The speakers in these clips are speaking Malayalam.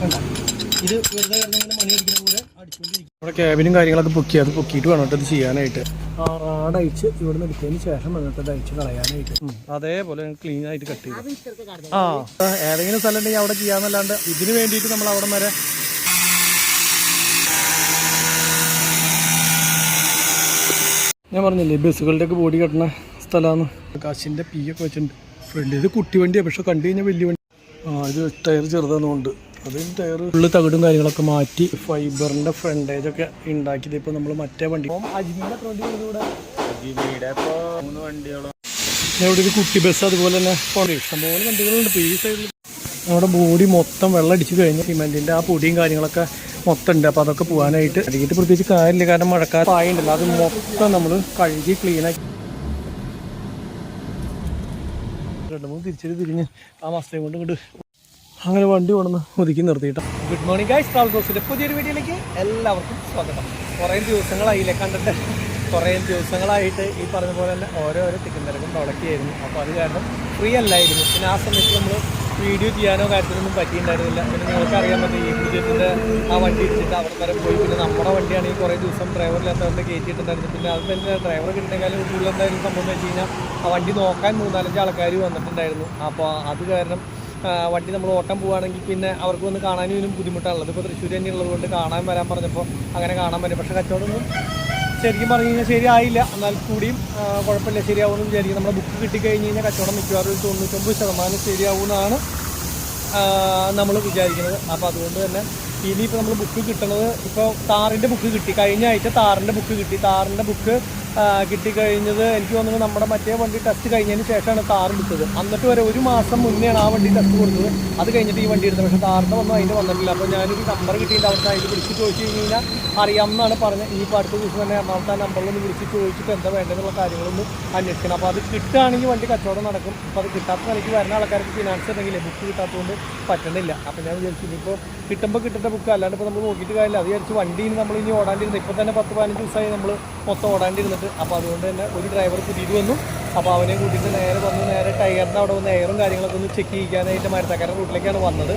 ഇത് വെറുതെ കിടന്നിങ്ങനെ മണി അടിക്കുന്ന പോലെ അടിച്ചുകൊണ്ടിരിക്കും നമ്മുടെ ക്യാബിനും കാര്യങ്ങളൊക്കെ പൊക്കി അത് പൊക്കിയിട്ട് വേണം കേട്ടോ ഇത് ചെയ്യാനായിട്ട്. ആ റാഡ് അയച്ച് ഇവിടെ നിന്ന് എടുത്തതിന് ശേഷം വന്നിട്ട് അത് അയച്ച് കളയാനായിട്ട്. അതേപോലെ ക്ലീൻ ആയിട്ട് കട്ട് ചെയ്തു. ആ. ഏതെങ്കിലും സ്ഥലം ഉണ്ടെങ്കിൽ അവിടെ ചെയ്യാന്നല്ലാണ്ട് ഇതിന് വേണ്ടിയിട്ട് നമ്മൾ അവിടെ വരെ ഞാൻ പറഞ്ഞില്ലേ ബസ്സുകളുടെ ഒക്കെ ബോഡി കെട്ടണ സ്ഥലമാണ്. കാശിന്റെ പി ഒക്കെ വെച്ചിട്ടുണ്ട്. ഫ്രണ്ട് ഇത് കുട്ടി വണ്ടിയാണ് പക്ഷെ കണ്ടു കഴിഞ്ഞാൽ വലിയ വണ്ടി. ആ ഇത് ടയർ ചെറുതാണെന്നുണ്ട് അതിന് ടയർ ഫുള്ള് തകിടും കാര്യങ്ങളൊക്കെ മാറ്റി ഫൈബറിന്റെ ഫ്രണ്ടേജ് ഒക്കെ ഉണ്ടാക്കിയത് ഇപ്പോൾ നമ്മൾ മറ്റേ വണ്ടി. ഇവിടെ മൂന്ന് വണ്ടിയോളം ഇവിടെ ഒരു കുട്ടി ബസ് അതുപോലെ തന്നെ ഇഷ്ടംപോലെ വണ്ടികളുണ്ട്. ഇപ്പോൾ ഈ സൈഡിൽ നമ്മുടെ ബോഡി മൊത്തം വെള്ളം അടിച്ച് കഴിഞ്ഞ് സിമെന്റിന്റെ ആ പൊടിയും കാര്യങ്ങളൊക്കെ മൊത്തം ഉണ്ട്. അപ്പോൾ അതൊക്കെ പോകാനായിട്ട് അടിക്കിട്ട് പ്രത്യേകിച്ച് കാര്യമില്ല. കാരണം മഴക്കാലം ആയിട്ടുണ്ടല്ലോ അത് മൊത്തം നമ്മൾ കഴുകി ക്ലീൻ ആക്കി. രണ്ട് മൂന്ന് തിരിച്ചിട്ട് തിരിഞ്ഞ് ആ മസ്തയും കൊണ്ട് ഇങ്ങോട്ട് അങ്ങനെ വണ്ടി കൊണ്ടുവന്ന് ഒതുക്കി നിർത്തിയിട്ട്. ഗുഡ് മോർണിംഗ് ഗൈസ് ട്രാവൽ ഹൗസിന്റെ പുതിയൊരു വീഡിയോയിലേക്ക് എല്ലാവർക്കും സ്വാഗതം. കുറേ ദിവസങ്ങളായില്ലേ കണ്ടിട്ട്? കുറേ ദിവസങ്ങളായിട്ട് ഈ പറഞ്ഞ പോലെ തന്നെ ഓരോരോ തിക്കും തിരക്കും തുടക്കിയായിരുന്നു. അപ്പോൾ അത് കാരണം ഫ്രീ അല്ലായിരുന്നു. പിന്നെ ആ സമയത്ത് നമ്മൾ വീഡിയോ ചെയ്യാനോ കാര്യത്തിനൊന്നും പറ്റിയിട്ടുണ്ടായിരുന്നില്ല. പിന്നെ നിങ്ങൾക്ക് അറിയാൻ പറ്റും ഈ പൂജ്യത്തിന്റെ ആ വണ്ടി ഇടിച്ചിട്ട് അവിടെ വരെ പോയി. പിന്നെ നമ്മുടെ വണ്ടിയാണെങ്കിൽ കുറേ ദിവസം ഡ്രൈവറില്ലാത്തവരുടെ കയറ്റിയിട്ടുണ്ടായിരുന്നു പിന്നെ അത് തന്നെ ഡ്രൈവർ കിട്ടുന്നതിനേക്കാളും കൂടുതൽ എന്തായാലും സംഭവം വെച്ച് കഴിഞ്ഞാൽ ആ വണ്ടി നോക്കാൻ മൂന്നാലഞ്ച് ആൾക്കാർ വന്നിട്ടുണ്ടായിരുന്നു. അപ്പോൾ അത് കാരണം വണ്ടി നമ്മൾ ഓട്ടം പോവുകയാണെങ്കിൽ പിന്നെ അവർക്ക് വന്ന് കാണാനും ഇതിനും ബുദ്ധിമുട്ടാണുള്ളത് ഇപ്പോൾ തൃശ്ശൂർ തന്നെ ഉള്ളതുകൊണ്ട് കാണാൻ വരാൻ പറഞ്ഞപ്പോൾ അങ്ങനെ കാണാൻ പറ്റും. പക്ഷേ കച്ചവടമൊന്നും ശരിക്കും പറഞ്ഞു കഴിഞ്ഞാൽ ശരിയായില്ല. എന്നാൽ കൂടിയും കുഴപ്പമില്ല. ശരിയാവുമെന്ന് വിചാരിക്കും. നമ്മുടെ ബുക്ക് കിട്ടിക്കഴിഞ്ഞ് കഴിഞ്ഞാൽ കച്ചവടം മിക്കവാറും ഒരു തൊണ്ണൂറ്റൊമ്പത് ശതമാനം ശരിയാവുമെന്നാണ് നമ്മൾ വിചാരിക്കുന്നത്. അപ്പോൾ അതുകൊണ്ട് തന്നെ ഇനിയിപ്പോൾ നമ്മൾ ബുക്ക് കിട്ടുന്നത് ഇപ്പോൾ താറിന്റെ ബുക്ക് കിട്ടി. കഴിഞ്ഞ ആഴ്ച താറിന്റെ ബുക്ക് കിട്ടി. താറിന്റെ ബുക്ക് കിട്ടിക്കഴിഞ്ഞത് എനിക്ക് തോന്നുന്നു നമ്മുടെ മറ്റേ വണ്ടി ടെസ്റ്റ് കഴിഞ്ഞതിന് ശേഷമാണ് താർ എടുത്തത്. എന്നിട്ട് വരെ ഒരു മാസം മുന്നെയാണ് ആ വണ്ടി ടെസ്റ്റ് കൊടുത്തത്. അത് കഴിഞ്ഞിട്ട് ഈ വണ്ടി എടുത്തത്. പക്ഷേ താറിന്റെ ഒന്നും അതിന്റെ വന്നിട്ടില്ല. അപ്പോൾ ഞാനൊരു നമ്പർ കിട്ടിയിട്ട് അവർക്ക് അതിൽ വിളിച്ച് ചോദിച്ചു കഴിഞ്ഞാൽ അറിയാമെന്നാണ് പറഞ്ഞത്. ഇനിയിപ്പോൾ അടുത്ത ദിവസം തന്നെ എറണാകുളത്ത് ആ നമ്പറിൽ ഒന്ന് വിളിച്ച് ചോദിച്ചിട്ട് എന്താ വേണ്ടതെന്നുള്ള കാര്യങ്ങളൊന്നും അന്വേഷിക്കണം. അപ്പോൾ അത് കിട്ടുകയാണെങ്കിൽ വണ്ടി കച്ചവടം നടക്കും. അപ്പോൾ അത് കിട്ടാത്ത നിലയ്ക്ക് വരുന്ന ആൾക്കാർക്ക് ഫിനാൻസ് ഉണ്ടെങ്കിൽ ബുക്ക് കിട്ടാത്തതുകൊണ്ട് പറ്റണില്ല. അപ്പോൾ ഞാൻ വിചാരിച്ചു ഇനിയിപ്പോൾ കിട്ടുമ്പോൾ കിട്ടേണ്ട ബുക്ക് അല്ലാണ്ട് ഇപ്പോൾ നമ്മൾ നോക്കിയിട്ട് കാര്യമില്ല. അത് വിചാരിച്ച് വണ്ടിയിൽ നമ്മൾ ഇനി ഓടാണ്ടിരുന്നത് ഇപ്പോൾ തന്നെ പത്ത് പതിനഞ്ച് ദിവസമായി നമ്മൾ മൊത്തം ഓടാണ്ടിരുന്നിട്ട് അപ്പോൾ അതുകൊണ്ട് തന്നെ ഒരു ഡ്രൈവർ പുതിയത് വന്നു. അപ്പോൾ അവനെ കൂട്ടിയിട്ട് നേരെ വന്ന്. നേരെ ടയറിന്റെ അവിടെ വന്ന് എയറും കാര്യങ്ങളൊക്കെ ഒന്ന് ചെക്ക് ചെയ്യാനായിട്ട് മരത്തക്കാരൻ റൂട്ടിലേക്കാണ് വന്നത്.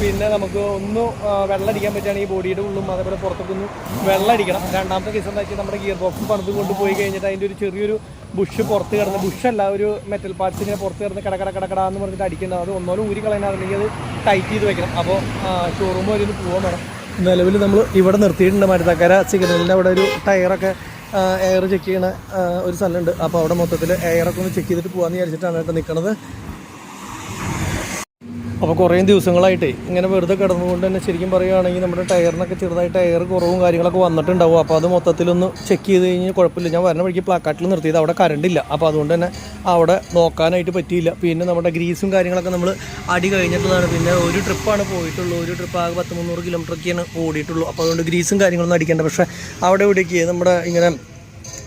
പിന്നെ നമുക്ക് ഒന്ന് വെള്ളം അടിക്കാൻ പറ്റുകയാണെങ്കിൽ ബോഡിയുടെ ഉള്ളും അതേപോലെ പുറത്തൊക്കെ ഒന്ന് വെള്ളം അടിക്കണം. രണ്ടാമത്തെ കേസ് എന്താ വെച്ചാൽ നമ്മുടെ ഗിയർ ബോക്സ് പണിത് കൊണ്ടുപോയി കഴിഞ്ഞിട്ട് അതിന്റെ ഒരു ചെറിയൊരു ബുഷ് പുറത്ത് കിടന്ന് ബുഷല്ല ഒരു മെറ്റൽ പാർട്സ് ഇങ്ങനെ പുറത്ത് കിടന്ന് കടക്കട കട കട കട എന്ന് പറഞ്ഞിട്ട് അടിക്കേണ്ടത്. അത് ഒന്നോലും ഊരി കളയാനാണെങ്കിൽ അത് ടൈറ്റ് ചെയ്ത് വെക്കണം. അപ്പോൾ ഷോറൂം വരെ ഒന്ന് പോകാൻ വേണം. നിലവിൽ നമ്മൾ ഇവിടെ നിർത്തിയിട്ടുണ്ട് മരുത്തക്കര സിഗ്നലിന്റെ അവിടെ ഒരു ടയറൊക്കെ എയർ ചെക്ക് ചെയ്യുന്ന ഒരു സ്ഥലമുണ്ട്. അപ്പോൾ അവിടെ മൊത്തത്തിൽ എയറൊക്കെ ഒന്ന് ചെക്ക് ചെയ്തിട്ട് പോകാമെന്ന് വിചാരിച്ചിട്ടാണ് കേട്ടോ നിൽക്കുന്നത് അപ്പോൾ കുറേ ദിവസങ്ങളായിട്ടേ ഇങ്ങനെ വെറുതെ കിടന്നുകൊണ്ട് തന്നെ ശരിക്കും പറയുകയാണെങ്കിൽ നമ്മുടെ ടയറിനൊക്കെ ചെറുതായിട്ട് ടയർ കുറവും കാര്യങ്ങളൊക്കെ വന്നിട്ടുണ്ടാവും. അപ്പോൾ അത് മൊത്തത്തിലൊന്ന് ചെക്ക് ചെയ്ത് കഴിഞ്ഞാൽ കുഴപ്പമില്ല. ഞാൻ വരുന്ന വഴിക്ക് പ്ലാക്കാട്ടിൽ നിർത്തിയത്. അവിടെ കറണ്ടില്ല അപ്പോൾ അതുകൊണ്ട് തന്നെ അവിടെ നോക്കാനായിട്ട് പറ്റിയില്ല. പിന്നെ നമ്മുടെ ഗ്രീസും കാര്യങ്ങളൊക്കെ നമ്മൾ അടി കഴിഞ്ഞിട്ടുള്ളതാണ്. പിന്നെ ഒരു ട്രിപ്പാണ് പോയിട്ടുള്ളൂ. ഒരു ട്രിപ്പ് ആകെ പത്ത് മുന്നൂറ് കിലോമീറ്ററൊക്കെയാണ് ഓടിയിട്ടുള്ളൂ. അപ്പോൾ അതുകൊണ്ട് ഗ്രീസും കാര്യങ്ങളൊന്നും അടിക്കേണ്ട. പക്ഷേ അവിടെ ഇവിടേക്ക് നമ്മുടെ ഇങ്ങനെ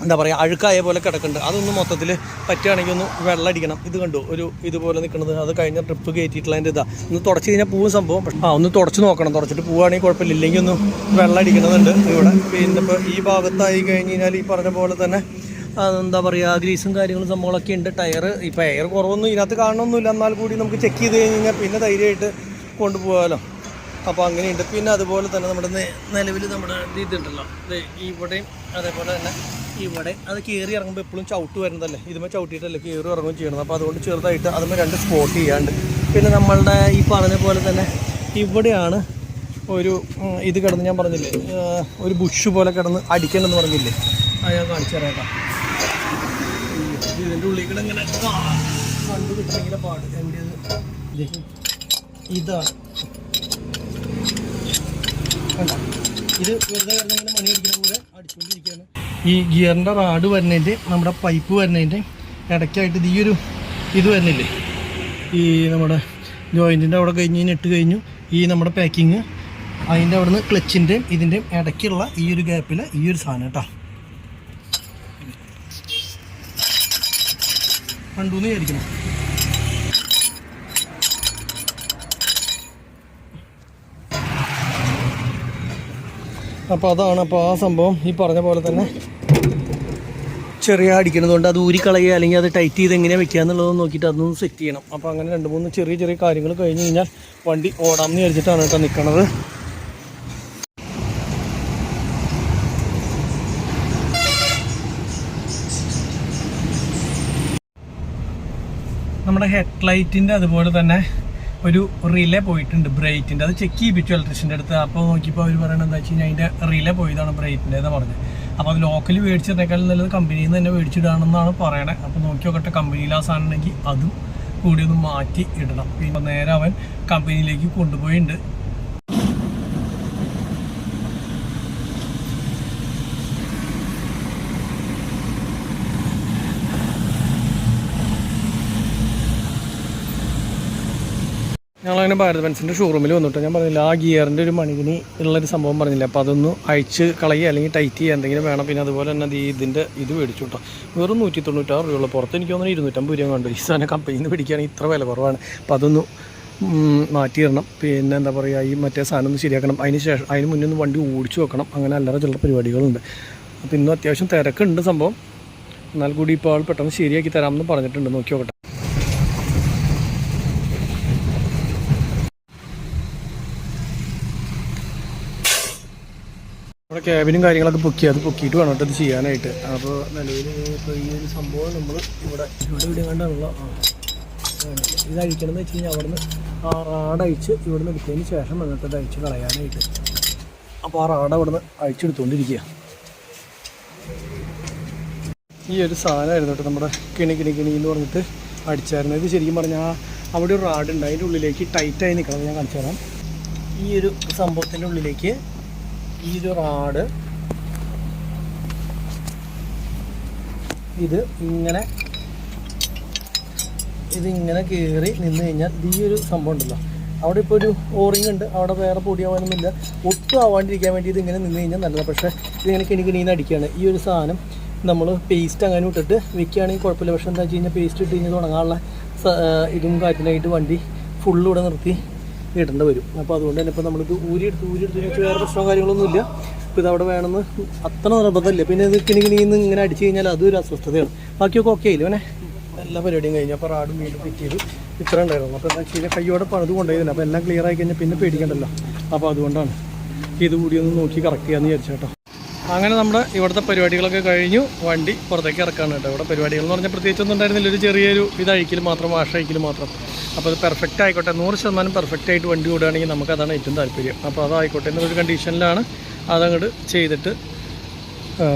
എന്താ പറയുക അഴുക്കായ പോലെ കിടക്കുന്നുണ്ട്. അതൊന്ന് മൊത്തത്തിൽ പറ്റുകയാണെങ്കിൽ ഒന്ന് വെള്ളം അടിക്കണം. ഇത് കണ്ടു? ഒരു ഇതുപോലെ നിൽക്കുന്നത്. അത് കഴിഞ്ഞ ട്രിപ്പ് കയറ്റിയിട്ടുള്ളതിന്റെ ഇതാ. ഒന്ന് തുടച്ച് കഴിഞ്ഞാൽ പൂവും സംഭവം. പക്ഷേ ആ ഒന്ന് തുടച്ച് നോക്കണം. തുടച്ചിട്ട് പൂവാണെങ്കിൽ കുഴപ്പമില്ല ഇല്ലെങ്കിൽ ഒന്ന് വെള്ളം അടിക്കണമെന്നുണ്ട് ഇവിടെ. പിന്നെ ഇപ്പോൾ ഈ ഭാഗത്തായി കഴിഞ്ഞ് കഴിഞ്ഞാൽ ഈ പറഞ്ഞ പോലെ തന്നെ എന്താ പറയുക ഗ്രീസും കാര്യങ്ങളും സംഭവങ്ങളൊക്കെ ഉണ്ട്. ടയർ ഇപ്പോൾ എയർ കുറവൊന്നും ഇതിനകത്ത് കാണണമൊന്നുമില്ല. എന്നാൽ കൂടി നമുക്ക് ചെക്ക് ചെയ്ത് കഴിഞ്ഞ് കഴിഞ്ഞാൽ പിന്നെ ധൈര്യമായിട്ട് കൊണ്ടുപോകാമല്ലോ അപ്പോൾ അങ്ങനെയുണ്ട്. പിന്നെ അതുപോലെ തന്നെ നമ്മുടെ നിലവിൽ നമ്മുടെ ഇത് ഇതുണ്ടല്ലോ. ഇത് ഇവിടെയും അതേപോലെ തന്നെ ഇവിടെ അത് കയറി ഇറങ്ങുമ്പോൾ എപ്പോഴും ചവിട്ട് വരുന്നതല്ലേ? ഇതുമ്പോൾ ചവിട്ടിയിട്ടല്ലേ കയറി ഇറങ്ങുകയും ചെയ്യണം അപ്പോൾ അതുകൊണ്ട് ചെറുതായിട്ട് അതുമ്പോൾ രണ്ട് സ്പോട്ട് ചെയ്യാണ്ട്. പിന്നെ നമ്മളുടെ ഈ പറഞ്ഞ പോലെ തന്നെ ഇവിടെയാണ് ഒരു ഇത് കിടന്ന് ഞാൻ പറഞ്ഞില്ലേ ഒരു ബുഷ് പോലെ കിടന്ന് അടിക്കണമെന്ന് പറഞ്ഞില്ലേ? അത് ഞാൻ കാണിച്ചു തരാം ഇതിന്റെ ഉള്ളിൽ കൂടെ ഇങ്ങനെ പാട്. എന്റെ ഇതാണ്? ഇത് വെറുതെ കിടന്നിങ്ങനെ മണി അടിക്കുന്ന പോലെ അടിച്ചുകൊണ്ടിരിക്കുകയാണ് ഈ ഗിയറിന്റെ റാഡ് വരുന്നതിന്റെ നമ്മുടെ പൈപ്പ് വരുന്നതിന്റെ ഇടയ്ക്കായിട്ട് ഇത് ഈ ഒരു ഇത് വരുന്നില്ലേ? ഈ നമ്മുടെ ജോയിന്റിന്റെ അവിടെ കഴിഞ്ഞ് നെട്ട് കഴിഞ്ഞു. ഈ നമ്മുടെ പാക്കിങ് അതിന്റെ അവിടെ നിന്ന് ക്ലച്ചിന്റെയും ഇതിന്റെയും ഇടയ്ക്കുള്ള ഈ ഒരു ഗ്യാപ്പിൽ ഈ ഒരു സാധനം കേട്ടോ. കണ്ടു വിചാരിക്കണം. അപ്പോൾ അതാണ് അപ്പോൾ ആ സംഭവം ഈ പറഞ്ഞ പോലെ തന്നെ. ചെറിയ അടിക്കണതുകൊണ്ട് അത് ഊരി കളയുക അല്ലെങ്കിൽ അത് ടൈറ്റ് ചെയ്ത് എങ്ങനെ വെക്കുക എന്നുള്ളത് നോക്കിയിട്ട് അതൊന്ന് സെറ്റ് ചെയ്യണം. അപ്പോൾ അങ്ങനെ രണ്ട് മൂന്ന് ചെറിയ ചെറിയ കാര്യങ്ങൾ കഴിഞ്ഞ് കഴിഞ്ഞാൽ വണ്ടി ഓടാമെന്ന് വിചാരിച്ചിട്ടാണ് കേട്ടോ നിൽക്കണത് നമ്മുടെ ഹെഡ് ലൈറ്റിന്റെ അതുപോലെ തന്നെ ഒരു റിലേ പോയിട്ടുണ്ട് ബ്രൈറ്റിന്റെ അത് ചെക്ക് ചെയ്യിപ്പിച്ചു ഇലക്ട്രീഷ്യന്റെ അടുത്ത്. അപ്പോൾ നോക്കിയപ്പോൾ അവർ പറയണത് എന്താ വെച്ച് കഴിഞ്ഞാൽ അതിന്റെ റിലേ പോയതാണ് ബ്രൈറ്റിന്റെ എന്ന് പറഞ്ഞത്. അപ്പോൾ അത് ലോക്കൽ മേടിച്ചതിനേക്കാളും നല്ലത് കമ്പനിയിൽ നിന്ന് തന്നെ മേടിച്ചിടാണെന്നാണ് പറയണത് അപ്പോൾ നോക്കി നോക്കട്ടെ കമ്പനിയിൽ ആ സാധനം ഉണ്ടെങ്കിൽ അതും കൂടി ഒന്ന് മാറ്റി ഇടണം. പിന്നെ നേരെ അവൻ കമ്പനിയിലേക്ക് കൊണ്ടുപോയിട്ടുണ്ട്. ഞങ്ങളങ്ങനെ ഭാരത് ബെൻസിന്റെ ഷോറൂമിൽ വന്നിട്ട്. ഞാൻ പറഞ്ഞില്ല ആ ഗിയറിന്റെ ഒരു മണികിനി ഉള്ളൊരു സംഭവം പറഞ്ഞില്ല. അപ്പോൾ അതൊന്ന് അഴിച്ച് കളയുക അല്ലെങ്കിൽ ടൈറ്റ് ചെയ്യുക എന്തെങ്കിലും വേണം. പിന്നെ അതുപോലെ തന്നെ ഈ ഇതിന്റെ ഇത് മേടിച്ചു കേട്ടോ. വെറും നൂറ്റി തൊണ്ണൂറ്റാറ് രൂപയുള്ള. പുറത്ത് എനിക്ക് തോന്നുന്നു ഇരുന്നൂറ്റമ്പത് രൂപ കണ്ടു ഈ സാധനം കമ്പനിയിൽ നിന്ന് പിടിക്കുകയാണെങ്കിൽ ഇത്ര വില കുറവാണ്. അപ്പോൾ അതൊന്ന് മാറ്റി മാറ്റിയിടണം. പിന്നെ എന്താ പറയുക ഈ മറ്റേ സാധനം ഒന്ന് ശരിയാക്കണം. അതിന് ശേഷം അതിന് മുന്നേ ഒന്ന് വണ്ടി ഓടിച്ചു വെക്കണം. അങ്ങനെ അല്ലറ ചില പരിപാടികളുണ്ട്. അപ്പോൾ ഇന്നും അത്യാവശ്യം തിരക്കുണ്ട് സംഭവം. എന്നാൽ കൂടി ഇപ്പോൾ ആൾ പെട്ടെന്ന് ശരിയാക്കി തരാമെന്ന് പറഞ്ഞിട്ടുണ്ട്. നോക്കി നോക്കട്ടെ. നമ്മുടെ ക്യാബിനും കാര്യങ്ങളൊക്കെ പൊക്കി അത് പൊക്കിയിട്ട് വേണം അത് ചെയ്യാനായിട്ട്. അപ്പോൾ നിലവിൽ ഇപ്പോൾ ഈ ഒരു സംഭവം നമ്മൾ ഇവിടെ ഇവിടെ ഇവിടെ. ഇത് അഴിക്കണം എന്ന് വെച്ച് കഴിഞ്ഞാൽ അവിടുന്ന് ആ റാഡ് അഴിച്ച് ഇവിടുന്ന് എടുത്തതിന് ശേഷം അങ്ങനത്തെ അഴിച്ച് കളയാനായിട്ട്. അപ്പോൾ ആ റാഡ് അവിടുന്ന് അഴിച്ചെടുത്തുകൊണ്ടിരിക്കുക ഈ ഒരു സാധനമായിരുന്നു കേട്ടോ നമ്മുടെ കിണി കിണി കിണി എന്ന് പറഞ്ഞിട്ട് അടിച്ചായിരുന്നു ഇത് ശരിക്കും പറഞ്ഞാൽ അവിടെ ഒരു റാഡ് ഉണ്ട് അതിന്റെ ഉള്ളിലേക്ക് ടൈറ്റായി നിൽക്കണം ഞാൻ കാണിച്ചു തരാം. ഈ ഒരു സംഭവത്തിന്റെ ഉള്ളിലേക്ക് ഈ ഒരു റാഡ് ഇത് ഇങ്ങനെ ഇതിങ്ങനെ കയറി നിന്ന് കഴിഞ്ഞാൽ ഇത് ഈ ഒരു സംഭവം ഉണ്ടല്ലോ. അവിടെ ഇപ്പോൾ ഒരു ഓറിങ് ഉണ്ട്. അവിടെ വേറെ പൊടിയാവാനൊന്നുമില്ല. ഒട്ടും ആവാണ്ടിരിക്കാൻ വേണ്ടി ഇത് ഇങ്ങനെ നിന്ന് കഴിഞ്ഞാൽ നല്ലതാണ് പക്ഷേ ഇതിങ്ങനെ കിണി കിണിന്ന് അടിക്കുകയാണ്. ഈ ഒരു സാധനം നമ്മൾ പേസ്റ്റ് അങ്ങനെ ഇട്ടിട്ട് വെക്കുകയാണെങ്കിൽ കുഴപ്പമില്ല. പക്ഷേ എന്താ വെച്ച് കഴിഞ്ഞാൽ പേസ്റ്റ് ഇട്ട് കഴിഞ്ഞാൽ തുടങ്ങാനുള്ള ഇതും കാറ്റിനായിട്ട് വണ്ടി ഫുള്ള് നിർത്തി ഇടേണ്ടി വരും. അപ്പോൾ അതുകൊണ്ട് തന്നെ ഇപ്പോൾ നമ്മളിത് ഊരിയെടുത്ത് ഊരിയെടുത്ത് വെച്ച് വേറെ പ്രശ്നമോ കാര്യങ്ങളൊന്നുമില്ല. ഇത് അവിടെ വേണമെന്ന് അത്ര നിർബന്ധമില്ല. പിന്നെ ഇത് കിണി നിന്ന് ഇങ്ങനെ അടിച്ചു കഴിഞ്ഞാൽ അതൊരു അസ്വസ്ഥതയാണ്. ബാക്കിയൊക്കെ ഓക്കെ ആയില്ലേ അവനെ എല്ലാ പരിപാടിയും കഴിഞ്ഞു. അപ്പോൾ റാഡും വീണ്ടും ഫിറ്റ് ചെയ്ത്. ഇത്ര ഉണ്ടായിരുന്നു. അപ്പോൾ എന്താ വെച്ച് കഴിഞ്ഞാൽ കയ്യോടെ പണിത് കൊണ്ടുപോയിരുന്നു അപ്പോൾ എല്ലാം ക്ലിയർ ആയി കഴിഞ്ഞാൽ പിന്നെ പേടിക്കണ്ടല്ലോ. അപ്പോൾ അതുകൊണ്ടാണ് ഇത് കൂടി ഒന്ന് നോക്കി കറക്റ്റ് ചെയ്യാമെന്ന് വിചാരിച്ചു കേട്ടോ. അങ്ങനെ നമ്മുടെ ഇവിടുത്തെ പരിപാടികളൊക്കെ കഴിഞ്ഞു. വണ്ടി പുറത്തേക്ക് ഇറക്കാണ് കേട്ടോ. ഇവിടെ പരിപാടികൾ എന്ന് പറഞ്ഞാൽ പ്രത്യേകിച്ചൊന്നും ഉണ്ടായിരുന്നില്ല. ഒരു ചെറിയൊരു ഇതഴിക്കൽ മാത്രം വാഷ് അഴിക്കൽ മാത്രം. അപ്പോൾ അത് പെർഫെക്റ്റ് ആയിക്കോട്ടെ. നൂറ് ശതമാനം പെർഫെക്റ്റ് ആയിട്ട് വണ്ടി കൂടുകയാണെങ്കിൽ നമുക്കതാണ് ഏറ്റവും താല്പര്യം. അപ്പോൾ അതായിക്കോട്ടെ എന്നൊരു കണ്ടീഷനിലാണ് അതങ്ങോട്ട് ചെയ്തിട്ട്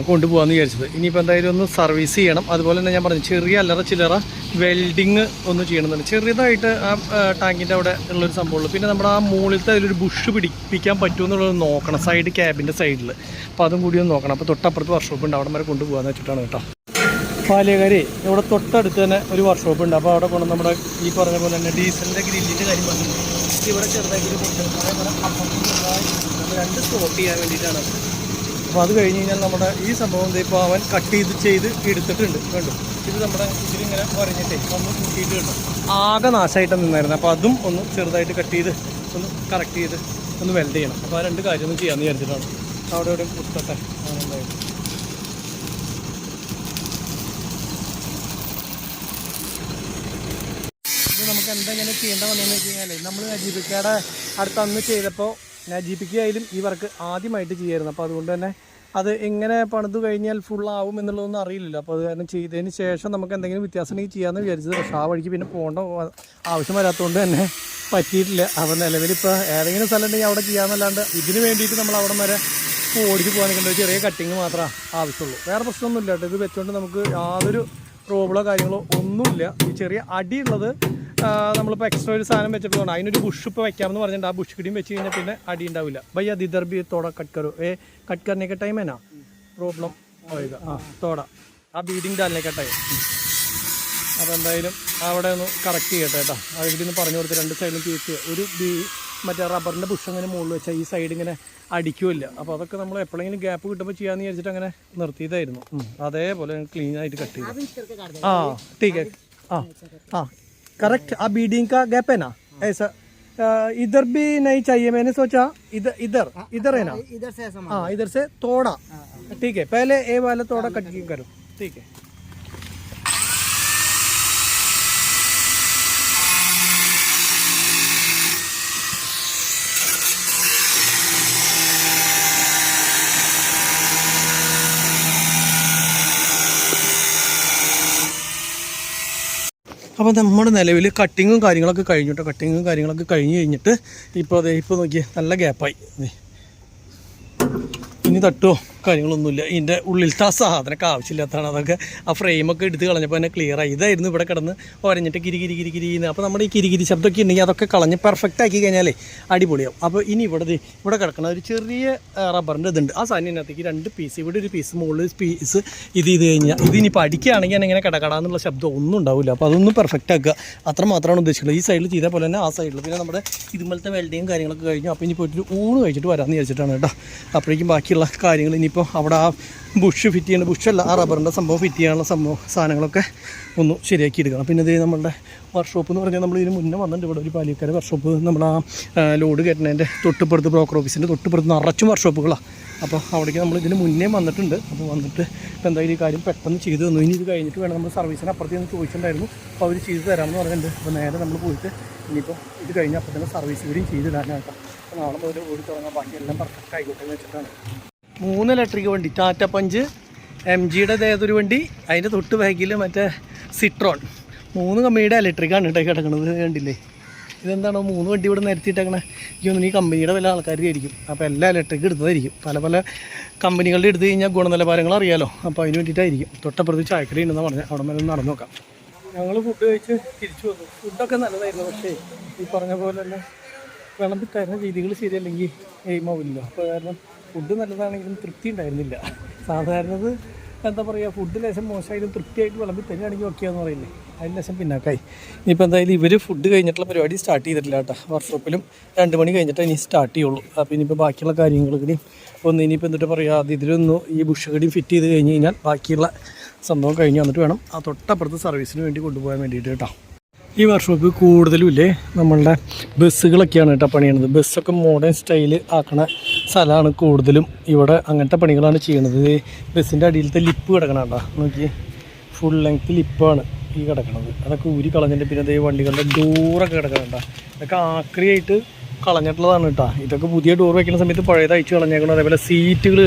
കൊണ്ടുപോകാമെന്ന് വിചാരിച്ചത്. ഇനിയിപ്പോൾ എന്തായാലും ഒന്ന് സർവീസ് ചെയ്യണം. അതുപോലെ തന്നെ ഞാൻ പറഞ്ഞു ചെറിയ അല്ലറ ചില്ലറ വെൽഡിങ് ഒന്ന് ചെയ്യണമെന്നുണ്ട്. ചെറിയതായിട്ട് ആ ടാങ്കിന്റെ അവിടെ ഉള്ളൊരു സംഭവമുള്ളൂ. പിന്നെ നമ്മുടെ ആ മുകളിലത്തെ അതിലൊരു ബുഷ് പിടിപ്പിക്കാൻ പറ്റുമെന്നുള്ളത് നോക്കണം സൈഡ് ക്യാബിന്റെ സൈഡിൽ. അപ്പോൾ അതും കൂടി ഒന്ന് നോക്കണം. അപ്പോൾ തൊട്ടപ്പുറത്ത് വർക്ക്ഷോപ്പ് ഉണ്ട്. അവിടെ വരെ കൊണ്ടുപോകാന്ന് വെച്ചിട്ടാണ് കേട്ടോ. പാലിയകാരി ഇവിടെ തൊട്ടടുത്ത് തന്നെ ഒരു വർക്ക്ഷോപ്പ് ഉണ്ട്. അപ്പോൾ അവിടെ കൊണ്ട് നമ്മുടെ ഈ പറഞ്ഞ പോലെ തന്നെ ഡീസലിന്റെ ഗ്രില്ലിന്റെ കാര്യം പറഞ്ഞു. ഇവിടെ ചെറുതായിട്ട് രണ്ട് സ്റ്റോപ്പ് ചെയ്യാൻ വേണ്ടിയിട്ടാണ്. അപ്പോൾ അത് കഴിഞ്ഞ് കഴിഞ്ഞാൽ നമ്മുടെ ഈ സംഭവം ഇപ്പോൾ അവൻ കട്ട് ചെയ്ത് ചെയ്ത് എടുത്തിട്ടുണ്ട്. കണ്ടു? ഇത് നമ്മുടെ ഇതിലിങ്ങനെ വരഞ്ഞിട്ടേ ഒന്ന് കൂട്ടിയിട്ട് കണ്ടു? ആകെ നാശമായിട്ട് നിന്നായിരുന്നു. അപ്പോൾ അതും ഒന്ന് ചെറുതായിട്ട് കട്ട് ചെയ്ത് ഒന്ന് കറക്റ്റ് ചെയ്ത് ഒന്ന് വെൽഡ് ചെയ്യണം. അപ്പോൾ ആ രണ്ട് കാര്യമൊന്നും ചെയ്യാമെന്ന് വിചാരിച്ചിട്ടാണ് അവിടെ ഇവിടെ കുത്തട്ടെ അങ്ങനെന്തായാലും നമുക്ക് എന്തെങ്കിലും ചെയ്യേണ്ട വന്നതെന്ന് വെച്ച് കഴിഞ്ഞാൽ നമ്മൾ നജീബിക്കയുടെ അടുത്ത് അന്ന് ചെയ്തപ്പോൾ നജീബിക്ക് ആയാലും ഈ വർക്ക് ആദ്യമായിട്ട് ചെയ്യായിരുന്നു. അപ്പോൾ അതുകൊണ്ട് തന്നെ അത് എങ്ങനെ പണിത് കഴിഞ്ഞാൽ ഫുൾ ആവും എന്നുള്ളതൊന്നും അറിയില്ലല്ലോ. അപ്പോൾ അത് കാരണം ചെയ്തതിന് ശേഷം നമുക്ക് എന്തെങ്കിലും വ്യത്യാസം ഉണ്ടെങ്കിൽ ചെയ്യാമെന്ന് വിചാരിച്ചത്. പക്ഷേ ആ വഴിക്ക് പിന്നെ പോകേണ്ട ആവശ്യം വരാത്തതുകൊണ്ട് തന്നെ പറ്റിയിട്ടില്ല. അപ്പോൾ നിലവിലിപ്പോൾ ഏതെങ്കിലും സ്ഥലം ഉണ്ടെങ്കിൽ അവിടെ ചെയ്യാമെന്നല്ലാണ്ട് ഇതിന് വേണ്ടിയിട്ട് നമ്മൾ അവിടെ വരെ ഓടിച്ച് ഒരു ചെറിയ കട്ടിങ് മാത്രമേ ആവശ്യമുള്ളൂ. വേറെ പ്രശ്നമൊന്നുമില്ല കേട്ടോ. ഇത് വെച്ചുകൊണ്ട് നമുക്ക് യാതൊരു പ്രോബ്ലോ കാര്യങ്ങളോ ഒന്നുമില്ല. ഈ ചെറിയ അടിയുള്ളത് നമ്മളിപ്പോൾ എക്സ്ട്രാ ഒരു സാധനം വെച്ചപ്പോഴാണ് അതിനൊരു ബുഷ് ഇപ്പോൾ വെക്കാമെന്ന് പറഞ്ഞിട്ടുണ്ട്. ആ ബുഷ് കിടിയും വെച്ച് കഴിഞ്ഞാൽ പിന്നെ അടി ഉണ്ടാവില്ല. ഭയ്യ ദിദർ ബി തോട കട്ട് കറു ഏ കട്ട് കറിനേക്ക ടൈം എന്നാ? പ്രോബ്ലം പോയത് ആ തോട. ആ ബീഡിങ് ഡാലിനൊക്കെ ടൈം അപ്പോൾ എന്തായാലും അവിടെ ഒന്ന് കറക്റ്റ് ചെയ്യട്ടെ കേട്ടോ. അത് ഇവിടെ നിന്ന് പറഞ്ഞു കൊടുത്ത് രണ്ട് സൈഡിലും കീച്ച് ഒരു ബീ മറ്റേ റബ്ബറിന്റെ ബുഷ് അങ്ങനെ മുകളിൽ വെച്ചാൽ ഈ സൈഡ് ഇങ്ങനെ അടിക്കുമില്ല അപ്പോൾ അതൊക്കെ നമ്മൾ എപ്പോഴെങ്കിലും ഗ്യാപ്പ് കിട്ടുമ്പോൾ ചെയ്യാമെന്ന് വിചാരിച്ചിട്ട് അങ്ങനെ നിർത്തിയതായിരുന്നു. അതേപോലെ ക്ലീൻ ആയിട്ട് കട്ട് ചെയ്തു. ആ ടീക്ക് ആ ആ करेक्ट अब बीडिंग का गैप है ना? हाँ। ऐसा इधर भी नहीं चाहिए मैंने सोचा इधर इधर हाँ, इधर है ना? इधर से हाँ इधर से थोड़ा। हाँ, ठीक है पहले ए वाला थोड़ा कट करो। ठीक है। അപ്പോൾ നമ്മുടെ നിലവിൽ കട്ടിങ്ങും കാര്യങ്ങളൊക്കെ കഴിഞ്ഞു കേട്ടോ കട്ടിങ്ങും കാര്യങ്ങളൊക്കെ കഴിഞ്ഞ് കഴിഞ്ഞിട്ട് ഇപ്പോൾ അതെ ഇപ്പോൾ നോക്കിയേ നല്ല ഗ്യാപ്പായി ഇനി തട്ടുമോ കാര്യങ്ങളൊന്നുമില്ല. ഇതിന്റെ ഉള്ളിലത്തെ ആ സാധനമൊക്കെ ആവശ്യമില്ലാത്തതാണ്. അതൊക്കെ ആ ഫ്രെയിമൊക്കെ എടുത്ത് കളഞ്ഞപ്പോൾ തന്നെ ക്ലിയർ ആയി. ഇതായിരുന്നു ഇവിടെ കിടന്ന് ഒരഞ്ഞിട്ട് കിരി കിരി കിരി കിരി എന്ന് അപ്പോൾ നമ്മുടെ ഈ കിരി ശബ്ദമൊക്കെ ഉണ്ടെങ്കിൽ അതൊക്കെ കളഞ്ഞ് പെർഫെക്റ്റ് ആക്കി കഴിഞ്ഞാലേ അടിപൊളിയാവും. അപ്പോൾ ഇനി ഇവിടെ ഇവിടെ കിടക്കണ ഒരു ചെറിയ റബ്ബറിന്റെ ഇതുണ്ട്. ആ സാധനത്തിനകത്തേക്ക് രണ്ട് പീസ് ഇവിടെ ഒരു പീസ് മുകളിൽ പീസ് ഇത് ചെയ്ത് കഴിഞ്ഞാൽ ഇത് ഇനിയിപ്പോൾ അടിക്കുകയാണെങ്കിൽ ഇങ്ങനെ കിടക്കടാന്നുള്ള ശബ്ദം ഒന്നും ഉണ്ടാവില്ല. അപ്പോൾ അതൊന്നും പെർഫെക്റ്റ് ആക്കുക. അത്ര മാത്രമാണ് ഉദ്ദേശിക്കുന്നത്. ഈ സൈഡിൽ ചെയ്ത പോലെ തന്നെ ആ സൈഡിൽ പിന്നെ നമ്മുടെ ഇതുപോലത്തെ വെൽഡിങ്ങും കാര്യങ്ങളൊക്കെ കഴിഞ്ഞു. അപ്പോൾ ഇനി പോയിട്ട് ഊണ് കഴിച്ചിട്ട് വരാമെന്ന് വിചാരിച്ചിട്ടാണ് കേട്ടോ. അപ്പോഴേക്കും ബാക്കിയുള്ള കാര്യങ്ങൾ. ഇനിയിപ്പോൾ അവിടെ ആ ബുഷ് ഫിറ്റ് ചെയ്യേണ്ട ബുഷല്ല ആ റബ്ബറിന്റെ സംഭവം ഫിറ്റ് ചെയ്യാനുള്ള സംഭവം സാധനങ്ങളൊക്കെ ഒന്ന് ശരിയാക്കി എടുക്കണം. പിന്നെ ഇത് നമ്മളുടെ വർക്ക്ഷോപ്പ് എന്ന് പറഞ്ഞാൽ നമ്മൾ ഇതിന് മുന്നേ വന്നിട്ടുണ്ട്. ഇവിടെ ഒരു പാലിയക്കാരെ വർക്ക്ഷോപ്പ് നമ്മൾ ആ ലോഡ് കയറ്റുന്നതിന്റെ തൊട്ടുപുറത്ത് ബ്രോക്കർ ഓഫീസിന്റെ തൊട്ടുപുറത്ത് നിറച്ചും വർക്ക്ഷോപ്പുകളാണ് അപ്പോൾ അവിടേക്ക് നമ്മൾ ഇതിന് മുന്നേ വന്നിട്ടുണ്ട്. അപ്പോൾ വന്നിട്ട് ഇപ്പോൾ എന്തായാലും ഈ കാര്യം പെട്ടെന്ന് ചെയ്തു തന്നു. ഇനി ഇത് കഴിഞ്ഞിട്ട് വേണം നമ്മൾ സർവീസിന് അപ്പുറത്ത് നിന്ന് ചോദിച്ചിട്ടുണ്ടായിരുന്നു. അപ്പോൾ അവർ ചെയ്ത് തരാമെന്ന് പറഞ്ഞിട്ടുണ്ട്. അപ്പോൾ നേരെ നമ്മൾ പോയിട്ട് ഇനിയിപ്പോൾ ഇത് കഴിഞ്ഞ് അപ്പോൾ തന്നെ സർവീസ് തരാനായിട്ടാണ് അപ്പോൾ നാളെ മുതൽ ഓടി തുടങ്ങാൻ ബാക്കി എല്ലാം പെർഫെക്റ്റ് ആയിക്കോട്ടെ എന്ന് വെച്ചിട്ടാണ്. മൂന്ന് ഇലക്ട്രിക് വണ്ടി ടാറ്റ പഞ്ച് എം ജിയുടെ ഏതൊരു വണ്ടി അതിന്റെ തൊട്ട് ബാക്കിൽ മറ്റേ സിട്രോൺ മൂന്ന് കമ്പനിയുടെ ഇലക്ട്രിക്കാണ് കേട്ടോ കിടക്കുന്നത് കണ്ടില്ലേ? ഇതെന്താണോ മൂന്ന് വണ്ടി ഇവിടെ നിരത്തിയിട്ടേക്കണേ? എനിക്ക് തോന്നുന്നു ഈ കമ്പനിയുടെ വല്ല ആൾക്കാരായിരിക്കും. അപ്പോൾ എല്ലാ ഇലക്ട്രിക് എടുത്തതായിരിക്കും. പല പല കമ്പനികളുടെ എടുത്തു കഴിഞ്ഞാൽ ഗുണനിലവാരങ്ങൾ അറിയാലോ. അപ്പോൾ അതിന് വേണ്ടിയിട്ടായിരിക്കും. തൊട്ടപ്പുറത്ത് ചായക്കടി ഉണ്ടെന്ന് പറഞ്ഞാൽ അവിടെ വരെ നടന്നു നോക്കാം. ഞങ്ങൾ ഫുഡ് കഴിച്ച് തിരിച്ചു വന്നു. ഫുഡൊക്കെ നല്ലതായിരുന്നു. പക്ഷേ ഈ പറഞ്ഞ പോലെ തന്നെ വിളമ്പിത്തരുന്ന രീതികൾ ശരിയല്ലെങ്കിൽ എയിമാവില്ലല്ലോ അപ്പോൾ കാരണം ഫുഡ് നല്ലതാണെങ്കിലും തൃപ്തി ഉണ്ടായിരുന്നില്ല. സാധാരണത് എന്താ പറയുക ഫുഡ് ലേശം മോശമായാലും തൃപ്തിയായിട്ട് വിളമ്പി തരികയാണെങ്കിൽ ഓക്കെയാന്ന് പറയില്ലേ. അതിന് ലേശം പിന്നാക്കായി. ഇനിയിപ്പോൾ എന്തായാലും ഇവർ ഫുഡ് കഴിഞ്ഞിട്ടുള്ള പരിപാടി സ്റ്റാർട്ട് ചെയ്തിട്ടില്ല കേട്ടോ. വർക്ക്ഷോപ്പിലും രണ്ട് മണി കഴിഞ്ഞിട്ട് ഇനി സ്റ്റാർട്ട് ചെയ്യുള്ളൂ. അപ്പോൾ ഇനിയിപ്പോൾ ബാക്കിയുള്ള കാര്യങ്ങൾ കൂടി ഒന്ന് ഇനിയിപ്പോൾ എന്നിട്ട് പറയുക അത് ഇതിലൊന്ന് ഈ ബുഷ് കടിയും ഫിറ്റ് ചെയ്ത് കഴിഞ്ഞ് കഴിഞ്ഞാൽ ബാക്കിയുള്ള സംഭവം കഴിഞ്ഞ് വന്നിട്ട് വേണം ആ തൊട്ടപ്പുറത്ത് സർവീസിന് വേണ്ടി കൊണ്ടുപോകാൻ വേണ്ടിയിട്ട് കേട്ടോ. ഈ വർക്ക്ഷോപ്പ് കൂടുതലും ഇല്ലേ നമ്മളുടെ ബസ്സുകളൊക്കെയാണ് കേട്ടോ പണിയണത്. ബസ്സൊക്കെ മോഡേൺ സ്റ്റൈൽ ആക്കണ സ്ഥലമാണ് കൂടുതലും ഇവിടെ അങ്ങനത്തെ പണികളാണ് ചെയ്യണത് ബസ്സിന്റെ അടിയിലത്തെ ലിപ്പ് കിടക്കണം കേട്ടോ നോക്കി ഫുൾ ലെങ്ത് ലിപ്പാണ് ഈ കിടക്കണത്. അതൊക്കെ ഊരി കളഞ്ഞിട്ട് പിന്നെ അതേ വണ്ടികളുടെ ഡോറൊക്കെ കിടക്കണ ഇതൊക്കെ ആക്രിയായിട്ട് കളഞ്ഞിട്ടുള്ളതാണ് കേട്ടോ. ഇതൊക്കെ പുതിയ ഡോർ വയ്ക്കുന്ന സമയത്ത് പഴയത് അയച്ചു കളഞ്ഞേക്കണം. അതേപോലെ സീറ്റുകൾ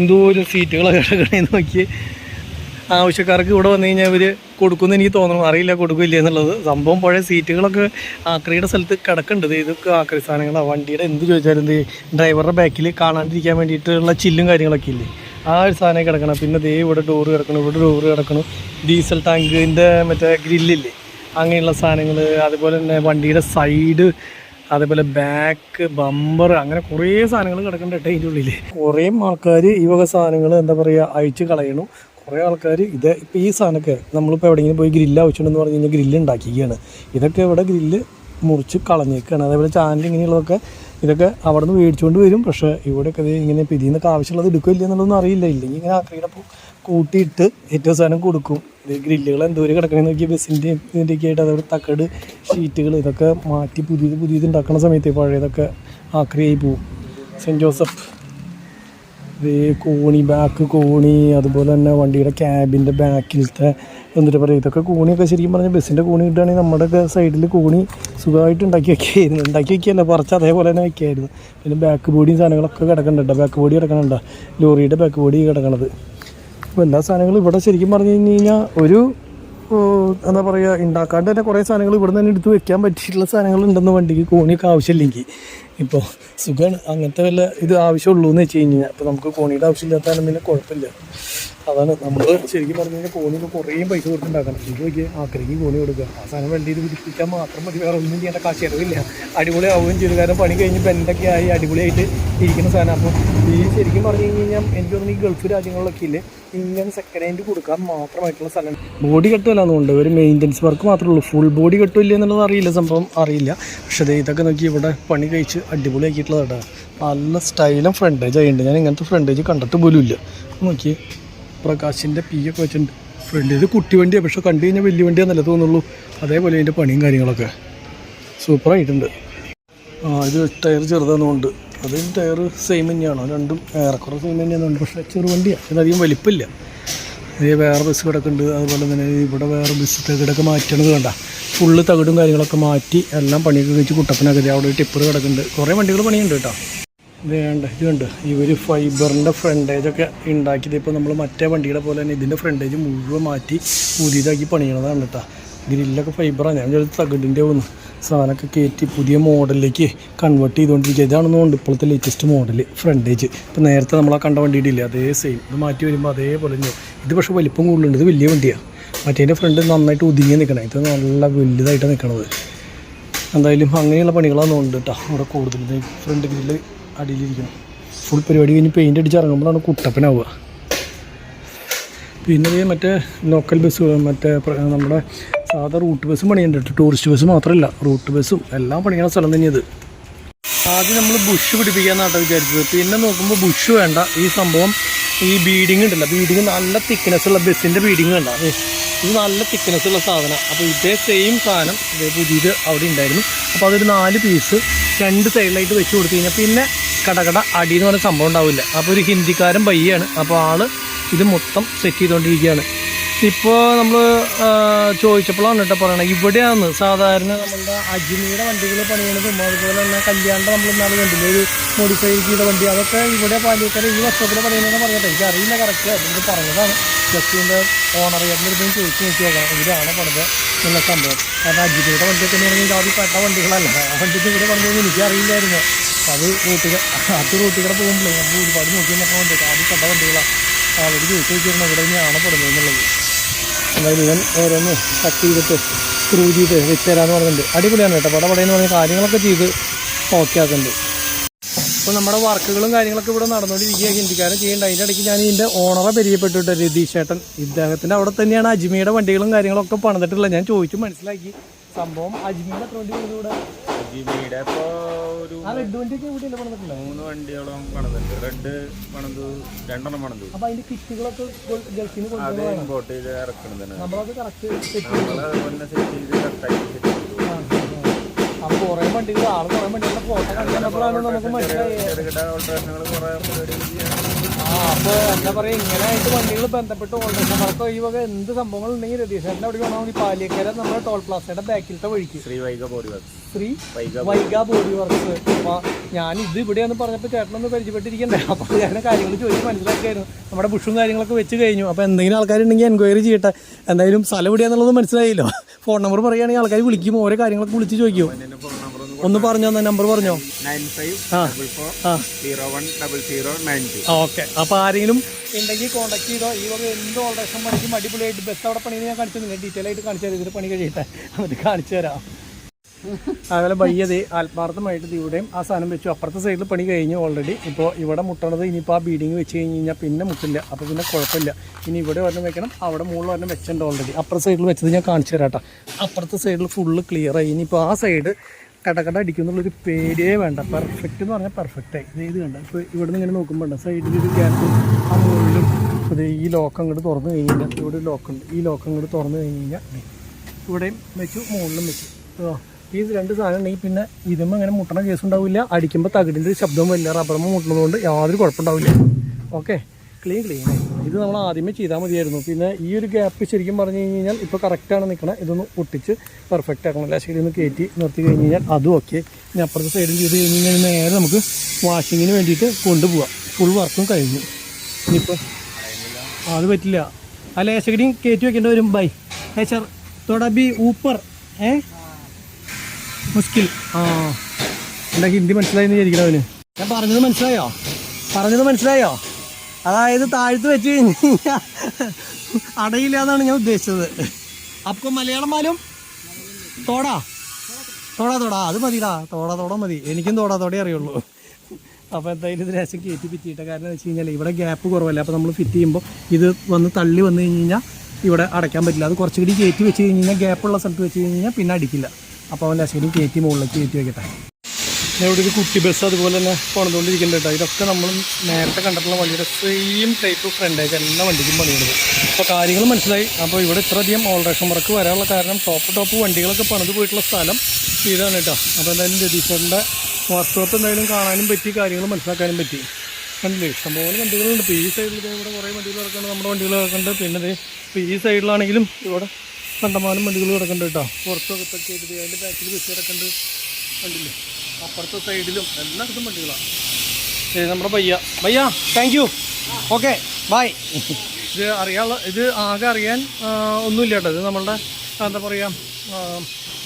എന്തോരം സീറ്റുകളൊക്കെ കിടക്കണേന്ന് നോക്കി ആവശ്യക്കാർക്ക് ഇവിടെ വന്നു കഴിഞ്ഞാൽ ഇവർ കൊടുക്കുമെന്ന് എനിക്ക് തോന്നുന്നു. അറിയില്ല കൊടുക്കില്ല എന്നുള്ളത്. സംഭവം പഴയ സീറ്റുകളൊക്കെ ആക്രിയുടെ സ്ഥലത്ത് കിടക്കുന്നുണ്ട്. ഇതൊക്കെ ആക്രി സാധനങ്ങളാണ് വണ്ടിയുടെ എന്ത് ചോദിച്ചാലും എന്ത് ഡ്രൈവറുടെ ബാക്കിൽ കാണാണ്ടിരിക്കാൻ വേണ്ടിയിട്ടുള്ള ചില്ലും കാര്യങ്ങളൊക്കെ ഇല്ലേ? ആ ഒരു സാധനം കിടക്കണം. പിന്നെ ദേ ഇവിടെ ഡോറ് കിടക്കണം. ഇവിടെ ഡോറ് കിടക്കണം. ഡീസൽ ടാങ്കിന്റെ മറ്റേ ഗ്രില്ലില്ലേ അങ്ങനെയുള്ള സാധനങ്ങൾ അതുപോലെ തന്നെ വണ്ടിയുടെ സൈഡ് അതേപോലെ ബാക്ക് ബമ്പർ അങ്ങനെ കുറേ സാധനങ്ങൾ കിടക്കുന്നുണ്ട് കേട്ടോ ഇതിന്റെ ഉള്ളിൽ കുറേ ആൾക്കാർ ഈ വക സാധനങ്ങൾ എന്താ പറയുക അഴിച്ച് കളയണു. കുറേ ആൾക്കാർ ഇത് ഇപ്പോൾ ഈ സാധനമൊക്കെ നമ്മളിപ്പോൾ എവിടെയെങ്കിലും പോയി ഗ്രില്ല് ആവശ്യമുണ്ടെന്ന് പറഞ്ഞു കഴിഞ്ഞാൽ ഗ്രില്ല് ഉണ്ടാക്കിയാണ് ഇതൊക്കെ ഇവിടെ ഗ്രില്ല് മുറിച്ച് കളഞ്ഞേക്കാണ്. അതേപോലെ ചാനൽ ഇങ്ങനെയുള്ളതൊക്കെ ഇതൊക്കെ അവിടെ നിന്ന് മേടിച്ചുകൊണ്ട് വരും. പക്ഷേ ഇവിടെയൊക്കെ ഇത് ഇങ്ങനെ നിന്നൊക്കെ ആവശ്യമുള്ളത് എടുക്കില്ല എന്നുള്ളതൊന്നും അറിയില്ല. ഇല്ലെങ്കിൽ ഇങ്ങനെ ആക്രീടെ കൂട്ടിയിട്ട് ഏറ്റവും സാധനം കൊടുക്കും. ഇത് ഗ്രില്ലുകൾ എന്തോരം കിടക്കണമെന്ന് നോക്കി ബസ്സിന്റെ ഇതിന്റെയൊക്കെ ആയിട്ട് അതേപോലെ തക്കട് ഷീറ്റുകൾ ഇതൊക്കെ മാറ്റി പുതിയത് പുതിയത് ഉണ്ടാക്കുന്ന സമയത്ത് പഴയതൊക്കെ ആക്രിയായി പോവും. സെന്റ് ജോസഫ് ഇത് കോണി ബാക്ക് കോണി അതുപോലെ തന്നെ വണ്ടിയുടെ ക്യാബിന്റെ ബാക്കിലത്തെ എന്നിട്ട് പറയുക ഇതൊക്കെ കോണിയൊക്കെ ശരിക്കും പറഞ്ഞാൽ ബസ്സിന്റെ കോണി കിട്ടുകയാണെങ്കിൽ നമ്മുടെയൊക്കെ സൈഡിൽ കോണി സുഖമായിട്ട് ഉണ്ടാക്കി വെക്കുകയായിരുന്നു ഉണ്ടാക്കി വെക്കുകയല്ല കുറച്ച് അതേപോലെ തന്നെ വെക്കുകയായിരുന്നു പിന്നെ ബാക്ക് ബോഡിയും സാധനങ്ങളൊക്കെ കിടക്കുന്നുണ്ട്. ബാക്ക് ബോഡി കിടക്കണുണ്ട് ലോറിയുടെ ബാക്ക് ബോഡി കിടക്കണത്. അപ്പോൾ എല്ലാ സാധനങ്ങളും ഇവിടെ ശരിക്കും പറഞ്ഞു കഴിഞ്ഞ് കഴിഞ്ഞാൽ ഒരു എന്താ പറയുക ഉണ്ടാക്കാണ്ട് തന്നെ കുറേ സാധനങ്ങൾ ഇവിടെ തന്നെ എടുത്ത് വെക്കാൻ പറ്റിയിട്ടുള്ള സാധനങ്ങൾ ഉണ്ടെന്ന് വണ്ടിക്ക് കോണിയൊക്കെ ആവശ്യമില്ലെങ്കിൽ. ഇപ്പോൾ സുഖമാണ്. അങ്ങനത്തെ വല്ല ഇത് ആവശ്യമുള്ളൂ എന്ന് വെച്ച് കഴിഞ്ഞാൽ അപ്പോൾ നമുക്ക് കോണിയുടെ ആവശ്യമില്ലാത്ത പിന്നെ കുഴപ്പമില്ല. അതാണ് നമ്മൾ ശരിക്കും പറഞ്ഞു കഴിഞ്ഞാൽ കോണിന് കുറേ പൈസ കൊടുത്തുണ്ടാക്കണം ഇത് നോക്കി ആക്രയ്ക്ക് കോണി കൊടുക്കുക. ആ സാധനം ഇത് പിടിപ്പിക്കാൻ മാത്രം മതി വേറെ ഒന്നും ചെയ്യേണ്ട കാശ് ചിലവില്ല. അടിപൊളി ആവുകയും ചെയ്തു. കാരണം പണി കഴിഞ്ഞ് ബെൻഡൊക്കെ ആയി അടിപൊളിയായിട്ട് ഇരിക്കുന്ന സാധനം. അപ്പോൾ ഈ ശരിക്കും പറഞ്ഞു കഴിഞ്ഞാൽ എനിക്ക് തോന്നുന്നു ഈ ഗൾഫ് രാജ്യങ്ങളിലൊക്കെ ഇല്ലേ ഇങ്ങനെ സെക്കൻഡ് ഹാൻഡ് കൊടുക്കാൻ മാത്രമായിട്ടുള്ള സ്ഥലം. ബോഡി കെട്ടുമല്ലാന്നുണ്ട് ഒരു മെയിന്റനൻസ് വർക്ക് മാത്രമേ ഉള്ളൂ. ഫുൾ ബോഡി കെട്ടില്ല എന്നുള്ളത് അറിയില്ല. സംഭവം അറിയില്ല. പക്ഷേ ഇതൊക്കെ നോക്കി ഇവിടെ പണി കഴിച്ച് അടിപൊളിയാക്കിയിട്ടുള്ളതാണ് നല്ല സ്റ്റൈലും ഫ്രണ്ടേജ് ആയിട്ടുണ്ട്. ഞാൻ ഇങ്ങനത്തെ ഫ്രണ്ടേജ് കണ്ടിട്ട് പോലും ഇല്ല നോക്കി പ്രകാശിന്റെ പി ഒക്കെ വെച്ചിട്ടുണ്ട്. ഫ്രണ്ട് ഇത് കുട്ടി വണ്ടിയാണ് പക്ഷെ കണ്ടു കഴിഞ്ഞാൽ വലിയ വണ്ടിയാണെന്നല്ലേ തോന്നുള്ളൂ. അതേപോലെ അതിന്റെ പണിയും കാര്യങ്ങളൊക്കെ. സൂപ്പറായിട്ടുണ്ട് ആ ഇത് ടയർ ചെറുതാണെന്നുണ്ട്. അതും ടയർ സെയിം തന്നെയാണോ. രണ്ടും ഏറെക്കുറെ സെയിം തന്നെയാണെന്നുണ്ട് പക്ഷേ ചെറു വണ്ടിയാണ് അതിനധികം വലിപ്പമില്ല. ഇതേ വേറെ ബസ് കിടക്കുന്നുണ്ട്. അതുപോലെ തന്നെ ഇവിടെ വേറെ ബസ് തകിടൊക്കെ മാറ്റണത് കണ്ട. ഫുള്ള് തകിടും കാര്യങ്ങളൊക്കെ മാറ്റി എല്ലാം പണിയൊക്കെ കഴിച്ച് കുട്ടപ്പനൊക്കെ അവിടെ ടിപ്പർ കിടക്കുന്നുണ്ട്. കുറേ വണ്ടികൾ പണിയുണ്ട് കേട്ടോ. വേണ്ട ഇതുണ്ട് ഈ ഇവർ ഫൈബറിന്റെ ഫ്രണ്ടേജൊക്കെ ഉണ്ടാക്കിയത് ഇപ്പോൾ നമ്മൾ മറ്റേ വണ്ടിയുടെ പോലെ തന്നെ ഇതിന്റെ ഫ്രണ്ടേജ് മുഴുവൻ മാറ്റി പുതിയതാക്കി പണിയണതാണ് കേട്ടോ ഗ്രില്ലൊക്കെ ഫൈബറാണ് ഞാൻ വിചാരിച്ചു തകിടിന്റെ ഒന്ന് സാധനമൊക്കെ കയറ്റി പുതിയ മോഡലിലേക്ക് കൺവേർട്ട് ചെയ്തുകൊണ്ടിരിക്കുക. ഇതാണെന്നുകൊണ്ട് ഇപ്പോഴത്തെ ലേറ്റസ്റ്റ് മോഡൽ ഫ്രണ്ടേജ് ഇപ്പോൾ നേരത്തെ നമ്മൾ ആ കണ്ട വണ്ടിയുടെ ഇല്ലേ അതേ സെയിം ഇത് മാറ്റി വരുമ്പോൾ അതേപോലെ തന്നെ. ഇത് പക്ഷേ വലിപ്പം കൂടുതലുണ്ട്. ഇത് വലിയ വണ്ടിയാണ് മറ്റേതിന്റെ ഫ്രണ്ട് നന്നായിട്ട് ഒതുങ്ങി നിൽക്കണം ഇത് നല്ല വലുതായിട്ടാണ് നിൽക്കണത് എന്തായാലും അങ്ങനെയുള്ള പണികളാണ് തോന്നുന്നുണ്ട് കേട്ടോ. അവിടെ കൂടുതൽ ഫ്രണ്ട് ഗ്രില്ല് അടിയിലിരിക്കണം. ഫുൾ പരിപാടി കഴിഞ്ഞ് പെയിന്റ് അടിച്ച് ഇറങ്ങുമ്പോഴാണ് കുട്ടപ്പനാവുക. പിന്നെ മറ്റേ ലോക്കൽ ബസ് മറ്റേ നമ്മുടെ സാധാ റൂട്ട് ബസ്സും പണിയുന്നുണ്ട് ടൂറിസ്റ്റ് ബസ് മാത്രമല്ല റൂട്ട് ബസ്സും എല്ലാം പണിയണ സ്ഥലം തന്നെയത് ആദ്യം നമ്മൾ ബുഷ് പിടിപ്പിക്കാമെന്നാട്ടോ വിചാരിച്ചത്. പിന്നെ നോക്കുമ്പോൾ ബുഷ് വേണ്ട. ഈ സംഭവം ഈ ബീഡിങ് ഉണ്ടല്ലോ. ബീഡിങ് നല്ല തിക്നെസ് ഉള്ള ബസ്സിന്റെ ബീഡിങ് വേണ്ട ദേ, ഇത് നല്ല തിക്നെസ് ഉള്ള സാധനം. അപ്പോൾ ഇതേ സെയിം സാധനം ഇതേ പുതിയത് അവിടെ ഉണ്ടായിരുന്നു. അപ്പോൾ അതൊരു നാല് പീസ് രണ്ട് സൈഡിലായിട്ട് വെച്ച് കൊടുത്തു കഴിഞ്ഞാൽ പിന്നെ കടകട അടി എന്ന് പറഞ്ഞ സംഭവം ഉണ്ടാവില്ല. അപ്പോൾ ഒരു ഹിന്ദിക്കാരൻ പയ്യാണ്. അപ്പോൾ ആൾ ഇത് മൊത്തം സെറ്റ് ചെയ്തുകൊണ്ടിരിക്കുകയാണ് ഇപ്പോൾ നമ്മൾ ചോദിച്ചപ്പോഴാണ് കേട്ടോ പറയണത്. ഇവിടെയാണ് സാധാരണ നമ്മളുടെ അജ്മീയുടെ വണ്ടികൾ പണിയണതും അതുപോലെ തന്നെ കല്യാണിന്റെ നമ്മൾ ഇന്നാൾ കണ്ടില്ലേ? ഒരു മോഡിഫൈ ചെയ്ത വണ്ടി. അതൊക്കെ ഇവിടെ പാലിയേക്കര ഈ വർഷത്തിൽ പണിയണമെന്ന് പറഞ്ഞിട്ട് എനിക്ക് അറിയില്ല കറക്റ്റ് അതുകൊണ്ട് പറഞ്ഞതാണ്. ജസ്റ്റ് ഇതിന്റെ ഓണർ ചേട്ടന്റെ ചോദിച്ച് ചോദിച്ചു നോക്കി നോക്കാം ഇവരാണ് പണിത് എന്നുള്ള സംഭവം. കാരണം അജ്മീയുടെ വണ്ടിയൊക്കെ തന്നെയാണെങ്കിൽ ആദ്യം പെട്ട വണ്ടികളല്ല? ആ വണ്ടിക്ക് ഇവിടെ പണിതെന്ന് എനിക്ക് അത് റൂട്ടിൽ അത് റൂട്ടുകൾ പോകുമ്പോഴേ നമ്മൾ ഒരുപാട് നോക്കി നോക്കാൻ വേണ്ടിയിട്ട് ആദ്യം കണ്ട വണ്ടികളാണ് ആളോട് ചോദിച്ചു നോക്കിയിരുന്നു ഇവിടെ തന്നെയാണ് പെടുന്നത് എന്നുള്ളത്. എന്തായാലും ഇവൻ ഓരോന്ന് കട്ട് ചെയ്തിട്ട് സ്ക്രൂ ചെയ്ത് വെച്ച് തരാമെന്ന് പറഞ്ഞിട്ടുണ്ട്. അടിപൊളിയാണ് കേട്ടോ. പട പടയെന്ന് പറഞ്ഞ കാര്യങ്ങളൊക്കെ ചെയ്ത് ഓക്കെ ആക്കുന്നുണ്ട്. അപ്പോൾ നമ്മുടെ വർക്കുകളും കാര്യങ്ങളൊക്കെ ഇവിടെ നടന്നുകൊണ്ടിരിക്കുക ഹിന്ദിക്കാരൻ ചെയ്യേണ്ട. അതിന്റെ ഇടയ്ക്ക് ഞാൻ ഇതിന്റെ ഓണറെ പരിചയപ്പെട്ടിട്ട് രതീഷ് ചേട്ടൻ. ഇദ്ദേഹത്തിന്റെ അവിടെ തന്നെയാണ് അജ്മിയുടെ വണ്ടികളും കാര്യങ്ങളൊക്കെ പണിതിട്ടുള്ളത്. ഞാൻ ചോദിച്ചു മനസ്സിലാക്കി. സംഭവം അജ്മിയുടെ അത്ര വണ്ടി വരുന്നത് ഇവിടെ ജിബിയുടെ ഇപ്പൊ ഒരു മൂന്ന് വണ്ടിയോളം പണിതുണ്ട് റെഡ് പണിതു രണ്ടെണ്ണം പണിതു അത് ഇമ്പോർട്ട് ചെയ്ത് ഇറക്കണതാണ് നമ്മളത് കറക്റ്റ് സെറ്റ് ചെയ്ത് കറക്റ്റാക്കി സെറ്റ് ചെയ്തു അപ്പോൾ കുറേ വണ്ടികൾ ആൾ കുറേ വണ്ടികളുടെ ഫോട്ടോ ചെറുകിട ഓൾട്രേഷനുകൾ കുറേ പരിപാടി ചെയ്യാൻ അപ്പോൾ എന്താ പറയുക ഇങ്ങനെയായിട്ട് വണ്ടികൾ ബന്ധപ്പെട്ട് ഓൾറെഡി ഈ വക എന്ത് സംഭവങ്ങൾ ഉണ്ടെങ്കിൽ രതീഷേട്ടന്റെ അവിടെ വേണമെങ്കിൽ പാലിയക്കര നമ്മുടെ ടോൾ പ്ലാസയുടെ ബാക്കിലത്തെ വഴിക്ക്. Shri Vaiga body work Shri Vaiga body works അപ്പോൾ ഞാൻ ഇത് ഇവിടെ ഇവിടെയെന്ന് പറഞ്ഞപ്പോൾ ചേട്ടനൊന്ന് പരിചയപ്പെട്ടിരിക്കണ്ടേ? അപ്പോൾ ഞാൻ കാര്യങ്ങൾ ചോദിച്ച് മനസ്സിലാക്കിയായിരുന്നു. നമ്മുടെ ബുഷും കാര്യങ്ങളൊക്കെ വെച്ച് കഴിഞ്ഞു. അപ്പോൾ എന്തെങ്കിലും ആൾക്കാരുണ്ടെങ്കിൽ എൻക്വയറി ചെയ്യട്ടെ. എന്തായാലും സ്ഥലം എവിടെയാണെന്നുള്ളത് മനസ്സിലായില്ലോ. ഫോൺ നമ്പർ പറയുകയാണെങ്കിൽ ആൾക്കാർ വിളിക്കും. ഓരോ കാര്യങ്ങളൊക്കെ വിളിച്ച് ചോദിക്കും. ഒന്ന് പറഞ്ഞോ നമ്പർ പറഞ്ഞോ? ഓക്കെ അപ്പൊ ആരെങ്കിലും ഉണ്ടെങ്കിൽ കോൺടാക്ട് ചെയ്തോ ഈ വക എന്ത് ഓൾറേഷൻ പണിക്കും അടിപൊളിയായിട്ട് ബസ് അവിടെ പണി ഞാൻ കാണിച്ചു തന്നെ ഡീറ്റെയിൽ ആയിട്ട് കാണിച്ചു തരാം. ഇതിന് പണി കഴിയട്ടെ. എന്നിട്ട് കാണിച്ചു തരാം. അതുപോലെ ബയ്യത് ആത്മാർത്ഥമായിട്ട് ഇവിടെയും ആ സാധനം വെച്ചു. അപ്പുറത്തെ സൈഡിൽ പണി കഴിഞ്ഞു ഓൾറെഡി ഇപ്പോൾ ഇവിടെ മുട്ടണത് ഇനിയിപ്പോൾ ആ ബീഡിങ് വെച്ച് കഴിഞ്ഞ് കഴിഞ്ഞാൽ പിന്നെ മുട്ടില്ല. അപ്പോൾ പിന്നെ കുഴപ്പമില്ല. ഇനി ഇവിടെ ഒരെണ്ണം വെക്കണം. അവിടെ മുകളിൽ ഒരെണ്ണം വെച്ചിട്ടുണ്ട് ഓൾറെഡി അപ്പുറത്തെ സൈഡിൽ വെച്ചത് ഞാൻ കാണിച്ചു തരാം അപ്പുറത്തെ സൈഡിൽ ഫുള്ള് ക്ലിയറായി ഇനിയിപ്പോൾ ആ സൈഡ് കടകട അടിക്കുന്നുള്ളൊരു പേരേ വേണ്ട. പെർഫെക്റ്റ് എന്ന് പറഞ്ഞാൽ പെർഫെക്റ്റ് ആയി. ഇത് കണ്ട? ഇപ്പോൾ ഇവിടെ നിന്ന് ഇങ്ങനെ നോക്കുമ്പോൾ സൈഡിൽ ഒരു ഗ്യാപ്പ് ആ മുകളിലും ഇത് ഈ ലോക്കം ഇങ്ങോട്ട് തുറന്നു കഴിഞ്ഞ് കഴിഞ്ഞാൽ ഇവിടെ ഒരു ലോക്കുണ്ട് ഈ ലോക്കം ഇങ്ങോട്ട് തുറന്നു കഴിഞ്ഞ് കഴിഞ്ഞാൽ ഇവിടെയും വെച്ചു മുകളിലും വെച്ചു. ഈ രണ്ട് സാധനം ഉണ്ടെങ്കിൽ പിന്നെ ഇതുമ്പോൾ അങ്ങനെ മുട്ടണ കേസ് ഉണ്ടാവില്ല. അടിക്കുമ്പോൾ തകിടിന്റെ ഒരു ശബ്ദവും വരില്ല. റബ്ബറുമ്പോൾ മുട്ടുന്നതുകൊണ്ട് യാതൊരു കുഴപ്പമുണ്ടാവില്ല. ഓക്കെ ക്ലീൻ ക്ലീൻ ഇത് നമ്മൾ ആദ്യമേ ചെയ്താൽ മതിയായിരുന്നു. പിന്നെ ഈ ഒരു ഗ്യാപ്പ് ശരിക്കും പറഞ്ഞു കഴിഞ്ഞ് കഴിഞ്ഞാൽ ഇപ്പോൾ കറക്റ്റാണ് നിൽക്കണം ഇതൊന്ന് ഒട്ടിച്ച് പെർഫെക്റ്റ് ആക്കണം എല്ലാ ശരി ഒന്ന് കയറ്റി നിർത്തി കഴിഞ്ഞ് കഴിഞ്ഞാൽ അതും ഓക്കെ ഇനി അപ്പുറത്തെ സൈഡിൽ ചെയ്ത് കഴിഞ്ഞ് കഴിഞ്ഞാൽ നേരെ നമുക്ക് വാഷിങ്ങിന് വേണ്ടിയിട്ട് കൊണ്ടുപോകാം ഫുൾ വർക്കും കഴിഞ്ഞു. ഇനിയിപ്പോൾ അത് പറ്റില്ല. ആ ലേശകടിയും കയറ്റി വെക്കേണ്ടി വരും. ബൈ ഏച്ചർ തോടാ ബി ഊപ്പർ. ഏ? മുസ്കിൽ. ആ. എന്താ ഹിന്ദി മനസ്സിലായി എന്ന് വിചാരിക്കണം അവന്? ഞാൻ പറഞ്ഞത് മനസ്സിലായോ? പറഞ്ഞത് മനസ്സിലായോ? അതായത് താഴ്ത്ത് വെച്ച് കഴിഞ്ഞ് കഴിഞ്ഞാൽ അടയില്ല എന്നാണ് ഞാൻ ഉദ്ദേശിച്ചത്. അപ്പൊ മലയാളം മാലും തോടാ? തോടാ തോടാ. അത് മതിടാ. തോടാ തോടാ മതി. എനിക്കും തോടാ തോടേ അറിയുള്ളൂ. അപ്പോൾ എന്തായാലും ഇത് രസം കയറ്റി പിറ്റിയിട്ട കാരണം വെച്ച് കഴിഞ്ഞാൽ ഇവിടെ ഗ്യാപ്പ് കുറവല്ല. അപ്പോൾ നമ്മൾ ഫിറ്റ് ചെയ്യുമ്പോൾ ഇത് വന്ന് തള്ളി വന്നു കഴിഞ്ഞ് കഴിഞ്ഞാൽ ഇവിടെ അടയ്ക്കാൻ പറ്റില്ല. അത് കുറച്ചുകൂടി കയറ്റി വെച്ച് കഴിഞ്ഞ് കഴിഞ്ഞാൽ ഗ്യാപ്പുള്ള സ്ഥലത്ത് വെച്ച് കഴിഞ്ഞ് കഴിഞ്ഞാൽ പിന്നെ അടിക്കില്ല. അപ്പോൾ അവൻ ലശകടി കയറ്റി മുകളിലേക്ക് കയറ്റി വെക്കട്ടെ. ഇവിടെ ഒരു കുട്ടി ബസ് അതുപോലെ തന്നെ പണിതുകൊണ്ടിരിക്കുന്നുണ്ട് കേട്ടോ. ഇതൊക്കെ നമ്മൾ നേരത്തെ കണ്ടിട്ടുള്ള വണ്ടിയുടെ സെയിം ടൈപ്പ് ഫ്രണ്ടേജ് എല്ലാ വണ്ടിക്കും പണിയുന്നത്. അപ്പോൾ കാര്യങ്ങൾ മനസ്സിലായി. അപ്പോൾ ഇവിടെ ഇത്രയധികം ഓൾറേഷൻ വർക്ക് വരാനുള്ള കാരണം ടോപ്പ് ടോപ്പ് വണ്ടികളൊക്കെ പണിത് പോയിട്ടുള്ള സ്ഥലം ഇതാണ് കേട്ടോ. അപ്പോൾ എന്തായാലും രതീശ്വരന്റെ വർക്ക്ഷോപ്പ് എന്തായാലും കാണാനും പറ്റി കാര്യങ്ങൾ മനസ്സിലാക്കാനും പറ്റി. കണ്ടില്ലേ? ഇഷ്ടംപോലെ വണ്ടികളുണ്ട്. ഇപ്പോൾ ഈ സൈഡിൽ ഇവിടെ കുറേ വണ്ടികൾ കിടക്കുന്നുണ്ട് നമ്മുടെ വണ്ടികൾ കിടക്കുന്നുണ്ട്. പിന്നെ ഇപ്പോൾ ഈ സൈഡിലാണെങ്കിലും ഇവിടെ കണ്ടമാനം വണ്ടികൾ കിടക്കുന്നുണ്ട് കേട്ടോ. പുറത്തൊക്കെ അതിന്റെ ബാക്കിൽ ബസ് കിടക്കുന്നുണ്ട്. കണ്ടില്ലേ? അപ്പുറത്തെ സൈഡിലും എല്ലായിടത്തും വണ്ടികളാണ് ശരി നമ്മുടെ പയ്യ. പയ്യ താങ്ക് യു ഓക്കെ ബായ് ഇത് അറിയാനുള്ള ഇത് ആകെ അറിയാൻ ഒന്നുമില്ല കേട്ടോ. ഇത് നമ്മളുടെ എന്താ പറയുക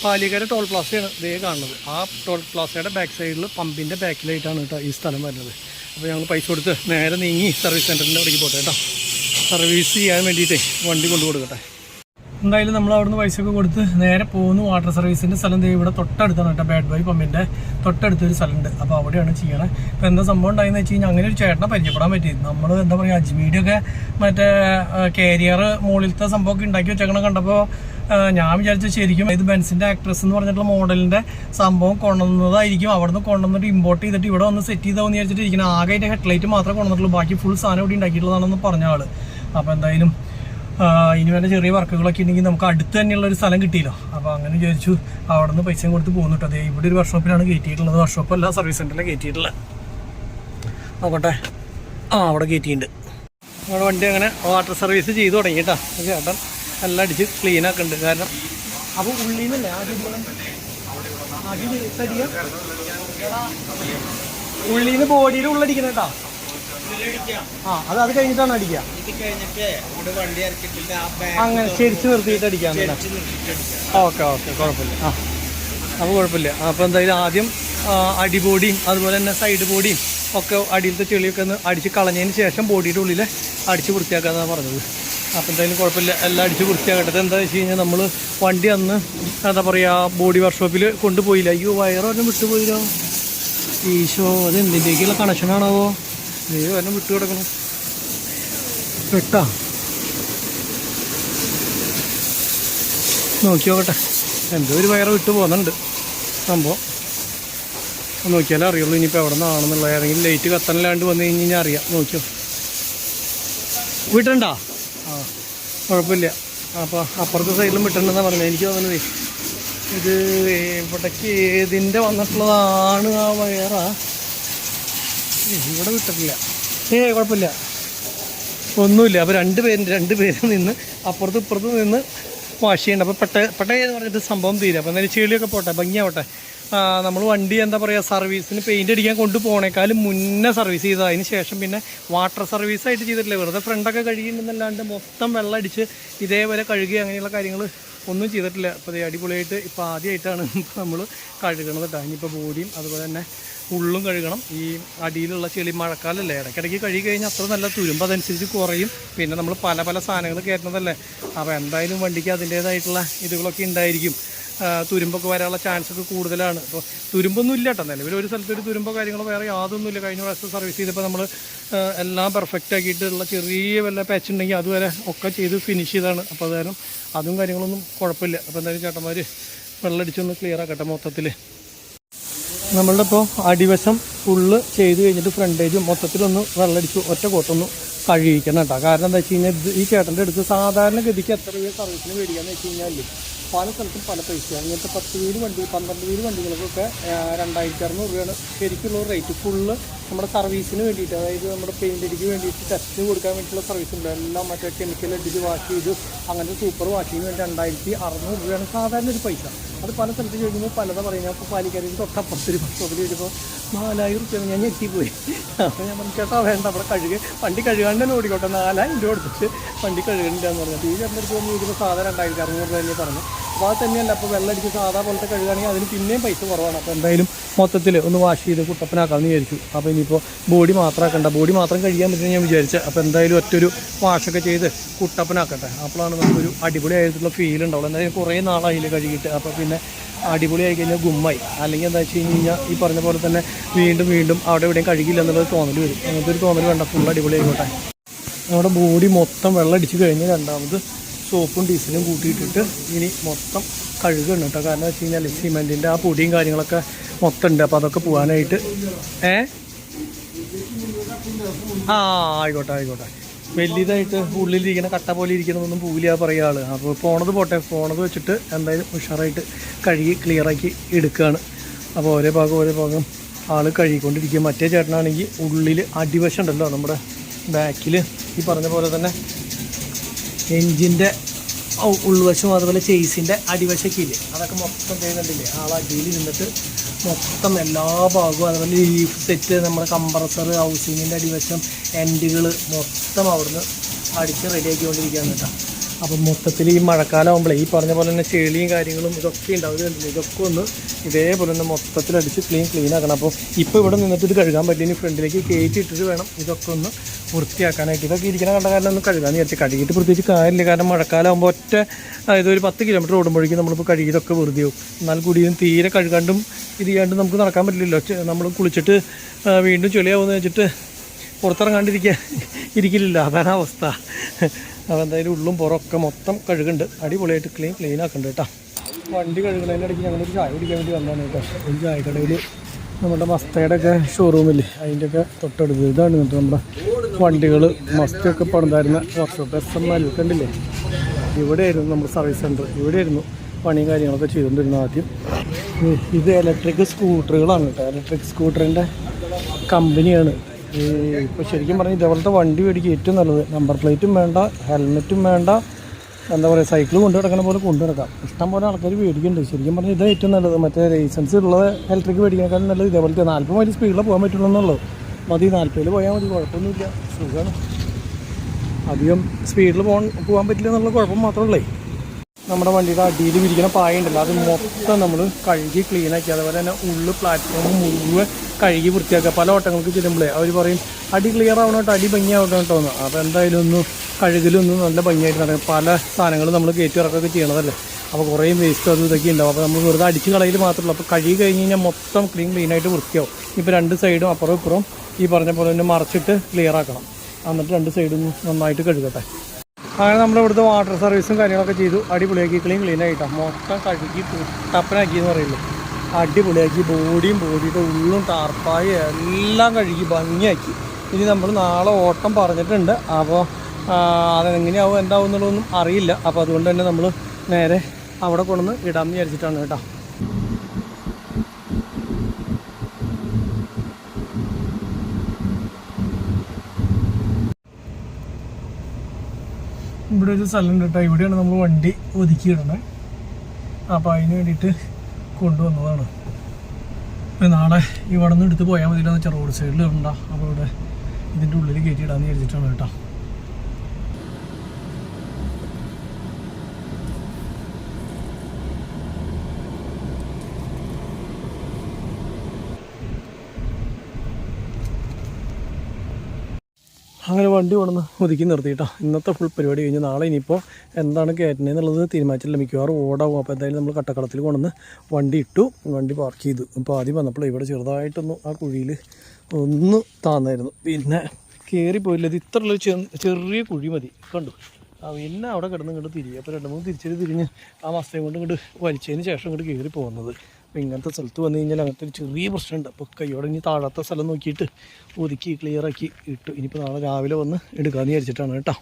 പാലിക്കര ടോൾ പ്ലാസയാണ് ഇതേ കാണുന്നത്. ആ ടോൾ പ്ലാസയുടെ ബാക്ക് സൈഡിൽ പമ്പിന്റെ ബാക്കിലായിട്ടാണ് കേട്ടോ ഈ സ്ഥലം വരുന്നത്. അപ്പോൾ ഞങ്ങൾ പൈസ കൊടുത്ത് നേരെ നീങ്ങി സർവീസ് സെന്ററിന്റെ അവിടേക്ക് പോട്ടെ കേട്ടോ. സർവീസ് ചെയ്യാൻ വേണ്ടിയിട്ടേ വണ്ടി കൊണ്ടു കൊടുക്കട്ടെ എന്തായാലും നമ്മൾ അവിടുന്ന് പൈസ ഒക്കെ കൊടുത്ത് നേരെ പോകുന്നു. വാട്ടർ സർവീസിന്റെ സ്ഥലം ഇവിടെ തൊട്ടടുത്താണ് കേട്ടോ ബാഡ് ബോയ് പമ്പിന്റെ തൊട്ടടുത്തൊരു സ്ഥലമുണ്ട്. അപ്പോൾ അവിടെയാണ് ചെയ്യണത് അപ്പോൾ എന്താ സംഭവം ഉണ്ടായെന്ന് വെച്ച് കഴിഞ്ഞാൽ അങ്ങനെ ഒരു ചേട്ടനെ പരിചയപ്പെടാൻ പറ്റി. നമ്മൾ എന്താ പറയുക അജ്മീഡിയൊക്കെ മറ്റേ കാരിയർ മുകളിലത്തെ സംഭവമൊക്കെ ഉണ്ടാക്കി വെച്ചേക്കണം കണ്ടപ്പോൾ ഞാൻ വിചാരിച്ച ശരിക്കും ഇത് ബെൻസിന്റെ ആക്ട്രസ് എന്ന് പറഞ്ഞിട്ടുള്ള മോഡലിന്റെ സംഭവം കൊണ്ടുവന്നതായിരിക്കും. അവിടുന്ന് കൊണ്ടുവന്നിട്ട് ഇമ്പോർട്ട് ചെയ്തിട്ട് ഇവിടെ വന്ന് സെറ്റ് ചെയ്താന്ന് വിചാരിച്ചിട്ട് ആകെ അതിന്റെ ഹെഡ്ലൈറ്റ് മാത്രമേ കൊണ്ടുവന്നിട്ടുള്ളൂ. ബാക്കി ഫുൾ സാധനം ഇവിടെ ഉണ്ടാക്കിയിട്ടുള്ളതാണെന്ന് പറഞ്ഞ ആൾ. അപ്പോൾ എന്തായാലും ഇനി വല്ല ചെറിയ വർക്കുകളൊക്കെ ഉണ്ടെങ്കിൽ നമുക്ക് അടുത്ത് തന്നെയുള്ള ഒരു സ്ഥലം കിട്ടിയല്ലോ. അപ്പോൾ അങ്ങനെ വിചാരിച്ചു അവിടെ നിന്ന് പൈസയും കൊടുത്ത് പോകുന്നു കേട്ടോ. അതെ ഇവിടെ ഒരു വർക്ക്ഷോപ്പിലാണ് കയറ്റിയിട്ടുള്ളത് വർക്ക്ഷോപ്പ് അല്ല സർവീസ് സെന്ററിലാണ് കയറ്റിയിട്ടുള്ളത് നോക്കട്ടെ. ആ അവിടെ കയറ്റിയിട്ടുണ്ട് നമ്മുടെ വണ്ടി അങ്ങനെ വാട്ടർ സർവീസ് ചെയ്തു തുടങ്ങി കേട്ടോ. ചേട്ടൻ എല്ലാം അടിച്ച് ക്ലീൻ ആക്കുന്നുണ്ട്. കാരണം അപ്പോൾ ഉള്ളിൽ നിന്നല്ലേ ആദ്യം ആദ്യം ഉള്ളിൽ നിന്ന് ബോഡിയിൽ ഉള്ളടിക്കണം കേട്ടോ. ആ അത് അത് കഴിഞ്ഞിട്ടാണ് അടിക്കുക. അങ്ങനെ ചെരിച്ച് നിർത്തിയിട്ട് അടിക്കാൻ ഓക്കെ ഓക്കെ കുഴപ്പമില്ല. ആ അപ്പോൾ കുഴപ്പമില്ല. അപ്പോൾ എന്തായാലും ആദ്യം അടിബോഡിയും അതുപോലെ തന്നെ സൈഡ് ബോഡിയും ഒക്കെ അടിയിലത്തെ ചെളിയൊക്കെ ഒന്ന് അടിച്ച് കളഞ്ഞതിന് ശേഷം ബോഡിയുടെ ഉള്ളിൽ അടിച്ച് വൃത്തിയാക്കാന്നാണ് പറഞ്ഞത്. അപ്പോൾ എന്തായാലും കുഴപ്പമില്ല. എല്ലാം അടിച്ച് വൃത്തിയാക്കട്ടെ. എന്താ വെച്ച് കഴിഞ്ഞാൽ നമ്മൾ വണ്ടി അന്ന് എന്താ പറയുക ബോഡി വർക്ക്ഷോപ്പിൽ കൊണ്ടുപോയില്ല? അയ്യോ വയറൊന്നും വിട്ടുപോയില്ലോ. ഈശോ അത് എന്തിന്റെയൊക്കെയുള്ള കണക്ഷനാണാവോ നീ വരണം വിട്ടു കിടക്കണം വിട്ടാ? നോക്കി നോക്കട്ടെ. എന്തോ ഒരു വയറ് വിട്ടു പോകുന്നുണ്ട്. സംഭവം. നോക്കിയാലേ അറിയുള്ളൂ ഇനിയിപ്പോൾ എവിടെ നിന്നാണെന്നുള്ള ഏതെങ്കിലും ലൈറ്റ് കത്തനല്ലാണ്ട് വന്നു കഴിഞ്ഞ് കഴിഞ്ഞാൽ അറിയാം. നോക്കിയോ? വിട്ടണ്ടാ ആ കുഴപ്പമില്ല. അപ്പോൾ അപ്പുറത്തെ സൈഡിലും വിട്ടണ്ടെന്നാണ് പറഞ്ഞത്. എനിക്ക് തോന്നുന്നത് ഇത് ഇവിടേക്ക് ഏതിന്റെ വന്നിട്ടുള്ളതാണ് ആ വയറാ? ഏയ് ഇവിടെ വിട്ടിട്ടില്ല. ഏ കുഴപ്പമില്ല. ഒന്നുമില്ല. അപ്പോൾ രണ്ട് പേരും രണ്ട് പേര് നിന്ന് അപ്പുറത്ത് ഇപ്പുറത്ത് നിന്ന് വാഷ് ചെയ്യണം അപ്പോൾ പെട്ട പെട്ടെന്ന് പറഞ്ഞിട്ട് സംഭവം തീരും. അപ്പോൾ എന്തായാലും ചെളിയൊക്കെ പോട്ടെ ഭംഗിയാവട്ടെ. നമ്മൾ വണ്ടി എന്താ പറയുക സർവീസിന് പെയിന്റ് അടിക്കാൻ കൊണ്ടുപോകണേക്കാളും മുന്നേ സർവീസ് ചെയ്തത്. അതിന് ശേഷം പിന്നെ വാട്ടർ സർവീസ് ആയിട്ട് ചെയ്തിട്ടില്ല. വെറുതെ ഫ്രണ്ടൊക്കെ കഴുകിയിട്ടുണ്ടെന്നല്ലാണ്ട് മൊത്തം വെള്ളം അടിച്ച് ഇതേപോലെ കഴുകി അങ്ങനെയുള്ള കാര്യങ്ങൾ ഒന്നും ചെയ്തിട്ടില്ല. അപ്പോൾ അടിപൊളിയായിട്ട് ഇപ്പോൾ ആദ്യമായിട്ടാണ് നമ്മൾ കഴുകണത് കേട്ടോ ഇനിയിപ്പോൾ ബോഡിയും അതുപോലെ തന്നെ ഉള്ളും കഴുകണം. ഈ അടിയിലുള്ള ചെളി മഴക്കാലല്ലേ? ഇടയ്ക്കിടയ്ക്ക് കഴുകി കഴിഞ്ഞാൽ അത്ര നല്ല തുരുമ്പ് അതനുസരിച്ച് കുറയും. പിന്നെ നമ്മൾ പല പല സാധനങ്ങൾ കയറ്റുന്നതല്ലേ? അപ്പോൾ എന്തായാലും വണ്ടിക്ക് അതിന്റേതായിട്ടുള്ള ഇതുകളൊക്കെ ഉണ്ടായിരിക്കും. തുരുമ്പൊക്കെ വരാനുള്ള ചാൻസ് ഒക്കെ കൂടുതലാണ്. അപ്പോൾ തുരുമ്പൊന്നും ഇല്ല കേട്ടോ. നിലവിൽ ഒരു സ്ഥലത്ത് ഒരു തുരുമ്പോ കാര്യങ്ങളോ വേറെ യാതൊന്നുമില്ല കഴിഞ്ഞ പ്രാവശ്യം സർവീസ് ചെയ്തപ്പോൾ നമ്മൾ എല്ലാം പെർഫെക്റ്റ് ആക്കിയിട്ടുള്ള ചെറിയ വല്ല പാച്ച് ഉണ്ടെങ്കിൽ അതുവരെ ഒക്കെ ചെയ്ത് ഫിനിഷ് ചെയ്താണ്. അപ്പോൾ അത് കാരണം അതും കാര്യങ്ങളൊന്നും കുഴപ്പമില്ല. അപ്പോൾ എന്തായാലും ചേട്ടന്മാർ വെള്ളമടിച്ചൊന്ന് ക്ലിയർ ആക്കട്ടെ മൊത്തത്തിൽ നമ്മളുടെ ഇപ്പോൾ അടിവശം ഫുള്ള് ചെയ്ത് കഴിഞ്ഞിട്ട് ഫ്രണ്ടേജ് മൊത്തത്തിലൊന്ന് വെള്ളടിച്ച് ഒറ്റ കോട്ടൊന്ന് കഴുകിക്കണം കേട്ടോ. കാരണം എന്താ വെച്ച് കഴിഞ്ഞാൽ ഈ ചേട്ടന്റെ അടുത്ത് സാധാരണ ഗതിക്ക് എത്ര രൂപ സർവീസിന് മേടിക്കാന്ന് വെച്ച് കഴിഞ്ഞാൽ പല സ്ഥലത്തും പല പൈസയാണ് ഇങ്ങനത്തെ പത്ത് വീൽ വണ്ടി പന്ത്രണ്ട് വീൽ വണ്ടികൾക്കൊക്കെ രണ്ടായിരത്തി അറുന്നൂറ് രൂപയാണ് ശരിക്കുള്ള റേറ്റ് ഫുള്ള് നമ്മുടെ സർവീസിന് വേണ്ടിയിട്ട് അതായത് നമ്മുടെ പെയിന്റ് അടിക്ക് വേണ്ടിയിട്ട് ടെസ്റ്റിന് കൊടുക്കാൻ വേണ്ടിയിട്ടുള്ള സർവീസ് ഉണ്ട്. എല്ലാം മറ്റേ കെമിക്കൽ അടിച്ച് വാഷ് ചെയ്ത് അങ്ങനത്തെ സൂപ്പർ വാഷിങ്ങിന് വേണ്ടി രണ്ടായിരത്തി അറുന്നൂറ് രൂപയാണ് സാധാരണ ഒരു പൈസ. അത് പല സ്ഥലത്ത് ചോദിക്കുമ്പോൾ പലതാ പറയും. ഞാൻ ഇപ്പോൾ പാലിക്കാരിൽ തൊട്ടപ്പുറത്തൊരു ബസ് ചോദിച്ചപ്പോൾ നാലായിരം റുപ്യാണ് ഞാൻ ഞെട്ടിപ്പോയി. അപ്പോൾ ഞാൻ പറഞ്ഞു ചേട്ടാ വേണ്ട അവിടെ കഴുകി. വണ്ടി കഴുകാണ്ട് തന്നെ ഓടിക്കോട്ടെ. നാലായിരം രൂപ കൊടുത്തിട്ട് വണ്ടി കഴുകണ്ട എന്ന് പറഞ്ഞു ഈ ചേട്ടന്റെ അടുത്ത് വന്ന് ചോദിക്കുമ്പോൾ സാധാരണ രണ്ടായിരത്തി അറുന്നൂറ് രൂപ തന്നെ പറഞ്ഞു അപ്പോൾ അത് തന്നെയല്ല അപ്പോൾ വെള്ളമടിച്ച് സാധാ പോലത്തെ കഴുകുകയാണെങ്കിൽ അതിന് പിന്നെയും പൈസ കുറവാണ്. അപ്പോൾ എന്തായാലും മൊത്തത്തിൽ ഒന്ന് വാഷ് ചെയ്ത് കുട്ടപ്പനാക്കാമെന്ന് വിചാരിച്ചു. അപ്പോൾ ഇനിയിപ്പോൾ ബോഡി മാത്രം ആക്കണ്ട ബോഡി മാത്രം കഴിയാൻ പറ്റുമെന്ന് ഞാൻ വിചാരിച്ചു. അപ്പോൾ എന്തായാലും ഒറ്റൊരു വാഷൊക്കെ ചെയ്ത് കുട്ടപ്പനാക്കട്ടെ. അപ്പോഴാണ് നമുക്കൊരു അടിപൊളിയായിട്ടുള്ള ഫീൽ ഉണ്ടാവുള്ളൂ. എന്തായാലും കുറേ നാളായില്ല കഴുകിയിട്ട്. അപ്പോൾ പിന്നെ അടിപൊളിയായി കഴിഞ്ഞാൽ ഗുമ്മായി. അല്ലെങ്കിൽ എന്താ വെച്ച് കഴിഞ്ഞ് കഴിഞ്ഞാൽ ഈ പറഞ്ഞ പോലെ തന്നെ വീണ്ടും വീണ്ടും അവിടെ എവിടെയും കഴുകില്ല എന്നുള്ളത് തോന്നൽ വരും. അങ്ങനത്തെ ഒരു തോന്നൽ വേണ്ട ഫുൾ അടിപൊളിയായിക്കോട്ടെ. നമ്മുടെ ബോഡി മൊത്തം വെള്ളം അടിച്ച് കഴിഞ്ഞ് രണ്ടാമത് സോപ്പും ഡീസലും കൂട്ടിയിട്ടിട്ട് ഇനി മൊത്തം കഴുകണം കേട്ടോ. കാരണം വെച്ച് കഴിഞ്ഞാൽ സിമെന്റിന്റെ ആ പൊടിയും കാര്യങ്ങളൊക്കെ മൊത്തം ഉണ്ട്. അപ്പോൾ അതൊക്കെ പോകാനായിട്ട് ഏ? ആ ആയിക്കോട്ടെ ആയിക്കോട്ടെ. വലിയതായിട്ട് ഉള്ളിലിരിക്കുന്ന കട്ട പോലെ ഇരിക്കുന്നതൊന്നും പൂവില്ല പറയുക ആൾ. അപ്പോൾ പോണത് പോട്ടെ പോണത് വെച്ചിട്ട് എന്തായാലും ഉഷാറായിട്ട് കഴുകി ക്ലിയറാക്കി എടുക്കുകയാണ് അപ്പോൾ ഓരോ ഭാഗം ഓരോ ഭാഗം ആൾ കഴുകിക്കൊണ്ടിരിക്കുക. മറ്റേ ചേട്ടനാണെങ്കിൽ ഉള്ളിൽ അടിവശം ഉണ്ടല്ലോ നമ്മുടെ ബാക്കിൽ ഈ പറഞ്ഞ പോലെ തന്നെ എൻജിന്റെ ഉൾവശവും അതുപോലെ ചേസിന്റെ അടിവശക്കില്ലേ അതൊക്കെ മൊത്തം ചെയ്യുന്നുണ്ടില്ലേ? ആൾ അടിയിൽ നിന്നിട്ട് മൊത്തം എല്ലാ ഭാഗവും അതുപോലെ ലീഫ് സെറ്റ് നമ്മുടെ കംപ്രസർ ഹൗസിങ്ങിന്റെ അടിവശം എൻഡുകൾ മൊത്തം അവിടുന്ന് അടിച്ച് റെഡിയാക്കിക്കൊണ്ടിരിക്കുകയാണ് കേട്ടോ. അപ്പം മൊത്തത്തിൽ ഈ മഴക്കാലം ആകുമ്പോൾ ഈ പറഞ്ഞ പോലെ തന്നെ ചെളിയും കാര്യങ്ങളും ഇതൊക്കെ ഉണ്ടാവും ഇതൊക്കെ ഒന്ന് ഇതേപോലെ ഒന്ന് മൊത്തത്തിൽ അടിച്ച് ക്ലീൻ ക്ലീൻ ആക്കണം. അപ്പോൾ ഇപ്പോൾ ഇവിടെ നിന്നിട്ട് ഇത് കഴുകാൻ പറ്റില്ല. ഇനി ഫ്രണ്ടിലേക്ക് കയറ്റി ഇട്ടിട്ട് വേണം ഇതൊക്കെ ഒന്ന് വൃത്തിയാക്കാനായിട്ട്. ഇതൊക്കെ ഇരിക്കുന്ന കണ്ട കാരണം ഒന്ന് കഴുകാൻ വിചാരിച്ചു. കഴുകിയിട്ട് പ്രത്യേകിച്ച് കാര്യമില്ല. കാരണം മഴക്കാലം ആകുമ്പോൾ ഒറ്റ അതായത് ഒരു പത്ത് കിലോമീറ്റർ ഓടുമ്പോഴേക്കും നമ്മളിപ്പോൾ കഴുകിയതൊക്കെ വെറുതെ എന്നാൽ കൂടിയും തീരെ കഴുകാണ്ടും ഇത് ചെയ്യാണ്ടും നമുക്ക് നടക്കാൻ പറ്റില്ലല്ലോ. നമ്മൾ കുളിച്ചിട്ട് വീണ്ടും ചെളിയാവുമെന്ന് വെച്ചിട്ട് പുറത്തിറങ്ങാണ്ടിരിക്കുക ഇരിക്കില്ല അതാണ് അവസ്ഥ. അപ്പോൾ എന്തായാലും ഉള്ളും പുറമൊക്കെ മൊത്തം കഴുകുന്നുണ്ട്. അടിപൊളിയായിട്ട് ക്ലീൻ ക്ലീൻ ആക്കുന്നുണ്ട് കേട്ടോ. വണ്ടി കഴുകുന്നതിന്റെ ഇടയ്ക്ക് ഞങ്ങളൊരു ചായ കുടിക്കാൻ വേണ്ടി വന്നതാണ് കേട്ടോ. ഒരു ചായക്കടയിൽ നമ്മുടെ മസ്തയുടെ ഒക്കെ ഷോറൂമില്ലേ അതിന്റെ ഒക്കെ തൊട്ടടുത്ത്. ഇതാണ് കേട്ടോ നമ്മുടെ വണ്ടികൾ മസ്തയൊക്കെ പണിതായിരുന്ന വർക്ക്ഷോപ്പ് എസ് എം എൽ കണ്ടില്ലേ? ഇവിടെയായിരുന്നു നമ്മുടെ സർവീസ് സെന്റർ ഇവിടെയായിരുന്നു പണിയും കാര്യങ്ങളൊക്കെ ചെയ്തുകൊണ്ടിരുന്നത് ആദ്യം. ഇത് ഇലക്ട്രിക് സ്കൂട്ടറുകളാണ് കേട്ടോ. ഇലക്ട്രിക് സ്കൂട്ടറിന്റെ കമ്പനിയാണ് ഇപ്പോൾ ശരിക്കും പറഞ്ഞാൽ ഇതേപോലത്തെ വണ്ടി മേടിക്കുക ഏറ്റവും നല്ലത്. നമ്പർ പ്ലേറ്റും വേണ്ട ഹെൽമെറ്റും വേണ്ട എന്താ പറയുക സൈക്കിൾ കൊണ്ടു നടക്കുന്ന പോലെ കൊണ്ടു കിടക്കാം ഇഷ്ടം പോലെ ആൾക്കാർ മേടിക്കുന്നുണ്ട്. ശരിക്കും പറഞ്ഞാൽ ഇത് ഏറ്റവും നല്ലത്. മറ്റേ ലൈസൻസ് ഉള്ളത് ഇലക്ട്രിക് മേടിക്കാനേക്കാളും നല്ലത് ഇതേപോലത്തെ നാൽപ്പത് മൈൽ സ്പീഡിൽ പോകാൻ പറ്റുള്ളൂ എന്നുള്ളത് മതി നാൽപ്പതിൽ പോയാൽ മതി. കുഴപ്പമൊന്നുമില്ല. സുഖമാണ് അധികം സ്പീഡിൽ പോകാൻ പോകാൻ പറ്റില്ല എന്നുള്ള കുഴപ്പം മാത്രമല്ലേ? നമ്മുടെ വണ്ടിയുടെ അടിയിൽ വിരിക്കുന്ന പായ ഉണ്ടല്ലോ. അത് മൊത്തം നമ്മൾ കഴുകി ക്ലീനാക്കി അതുപോലെ തന്നെ ഉള്ളു പ്ലാറ്റ്ഫോം മുഴുവൻ കഴുകി വൃത്തിയാക്കുക. പല ഓട്ടങ്ങൾക്ക് ചെല്ലുമ്പോഴേ അവർ പറയും അടി ക്ലിയർ ആവണം കേട്ടോ അടി ഭംഗിയാവണം കേട്ടോ എന്ന് അപ്പോൾ എന്തായാലും ഒന്ന് കഴുകലൊന്നും നല്ല ഭംഗിയായിട്ട് നടക്കും പല സാധനങ്ങളും നമ്മൾ കയറ്റി ഇറക്കൊക്കെ ചെയ്യണതല്ലേ? അപ്പോൾ കുറേ വേസ്റ്റ് അതും ഇതൊക്കെ ഉണ്ടാവും. അപ്പോൾ നമ്മൾ വെറുതെ അടിച്ച് കളയിൽ മാത്രമല്ല. അപ്പോൾ കഴുകി കഴിഞ്ഞ് കഴിഞ്ഞാൽ മൊത്തം ക്ലീൻ ക്ലീനായിട്ട് വൃത്തിയാവും. ഇപ്പോൾ രണ്ട് സൈഡും അപ്പുറം ഇപ്പുറം ഈ പറഞ്ഞ പോലെ തന്നെ മറച്ചിട്ട് ക്ലിയർ ആക്കണം. എന്നിട്ട് രണ്ട് സൈഡും നന്നായിട്ട് കഴുകട്ടെ. അങ്ങനെ നമ്മൾ ഇവിടുത്തെ വാട്ടർ സർവീസും കാര്യങ്ങളൊക്കെ ചെയ്തു. അടിപൊളിയാക്കി. ക്ലീൻ ആയിട്ടാണ് മൊത്തം കഴുകി ടപ്പനാക്കി എന്ന് പറയുള്ളൂ അടിപൊളിയാക്കി ബോഡിയും ബോഡിയുടെ ഉള്ളും ടാർപ്പായി എല്ലാം കഴുകി ഭംഗിയാക്കി. ഇനി നമ്മൾ നാളെ ഓട്ടം പറഞ്ഞിട്ടുണ്ട്. അപ്പോൾ അതെങ്ങനെയാവും എന്താവും എന്നുള്ളതൊന്നും അറിയില്ല. അപ്പോൾ അതുകൊണ്ട് തന്നെ നമ്മൾ നേരെ അവിടെ കൊണ്ടുവന്ന് ഇടാമെന്ന് വിചാരിച്ചിട്ടാണ് കേട്ടോ. ഇവിടെ ഒരു സ്ഥലം കേട്ടോ. ഇവിടെയാണ് നമ്മൾ വണ്ടി ഒതുക്കിയിടുന്നത് അപ്പോൾ അതിന് വേണ്ടിയിട്ട് കൊണ്ടുവന്നതാണ്. ഇപ്പം നാളെ ഇവിടെ നിന്ന് എടുത്ത് പോയാൽ മതിയില്ലെന്ന് വെച്ചാൽ റോഡ് സൈഡിൽ ഇടണ്ട അപ്പോൾ ഇവിടെ ഇതിന്റെ ഉള്ളിൽ കയറ്റിയിടാന്ന് വിചാരിച്ചിട്ടാണ് കേട്ടോ. അങ്ങനെ വണ്ടി കൊണ്ടുവന്ന് ഒതുക്കി നിർത്തിയിട്ടോ ഇന്നത്തെ ഫുൾ പരിപാടി കഴിഞ്ഞ് നാളെ ഇനിയിപ്പോൾ എന്താണ് കയറ്റുന്നതെന്നുള്ളത് തീരുമാനിച്ചില്ല മിക്കവാറും ഓടാവും. അപ്പോൾ എന്തായാലും നമ്മൾ കട്ടക്കളത്തിൽ കൊണ്ടുവന്ന് വണ്ടി ഇട്ടു വണ്ടി പാർക്ക് ചെയ്തു. അപ്പോൾ ആദ്യം വന്നപ്പോൾ ഇവിടെ ചെറുതായിട്ടൊന്ന് ആ കുഴിയിൽ ഒന്ന് താന്നായിരുന്നു. പിന്നെ കയറിപ്പോയില്ല ഇത് ഇത്ര ഉള്ളൊരു ചെറിയ കുഴി മതി. കണ്ടു? പിന്നെ അവിടെ കിടന്ന് ഇങ്ങോട്ട് അപ്പോൾ രണ്ട് മൂന്ന് തിരിച്ചിട്ട് തിരിഞ്ഞ് ആ മസ്തയും കൊണ്ട് ഇങ്ങോട്ട് വലിച്ചതിന് ശേഷം ഇങ്ങോട്ട് കയറി പോകുന്നത് അപ്പോൾ ഇങ്ങനത്തെ സ്ഥലത്ത് വന്നു കഴിഞ്ഞാൽ അങ്ങനത്തെ ഒരു ചെറിയ പ്രശ്നമുണ്ട്. അപ്പോൾ കൈയോടെ ഇനി താഴത്തെ സ്ഥലം നോക്കിയിട്ട് ഒതുക്കി ക്ലിയറാക്കി ഇട്ടു. ഇനിയിപ്പോൾ നാളെ രാവിലെ വന്ന് എടുക്കാമെന്ന് വിചാരിച്ചിട്ടാണ് കേട്ടോ.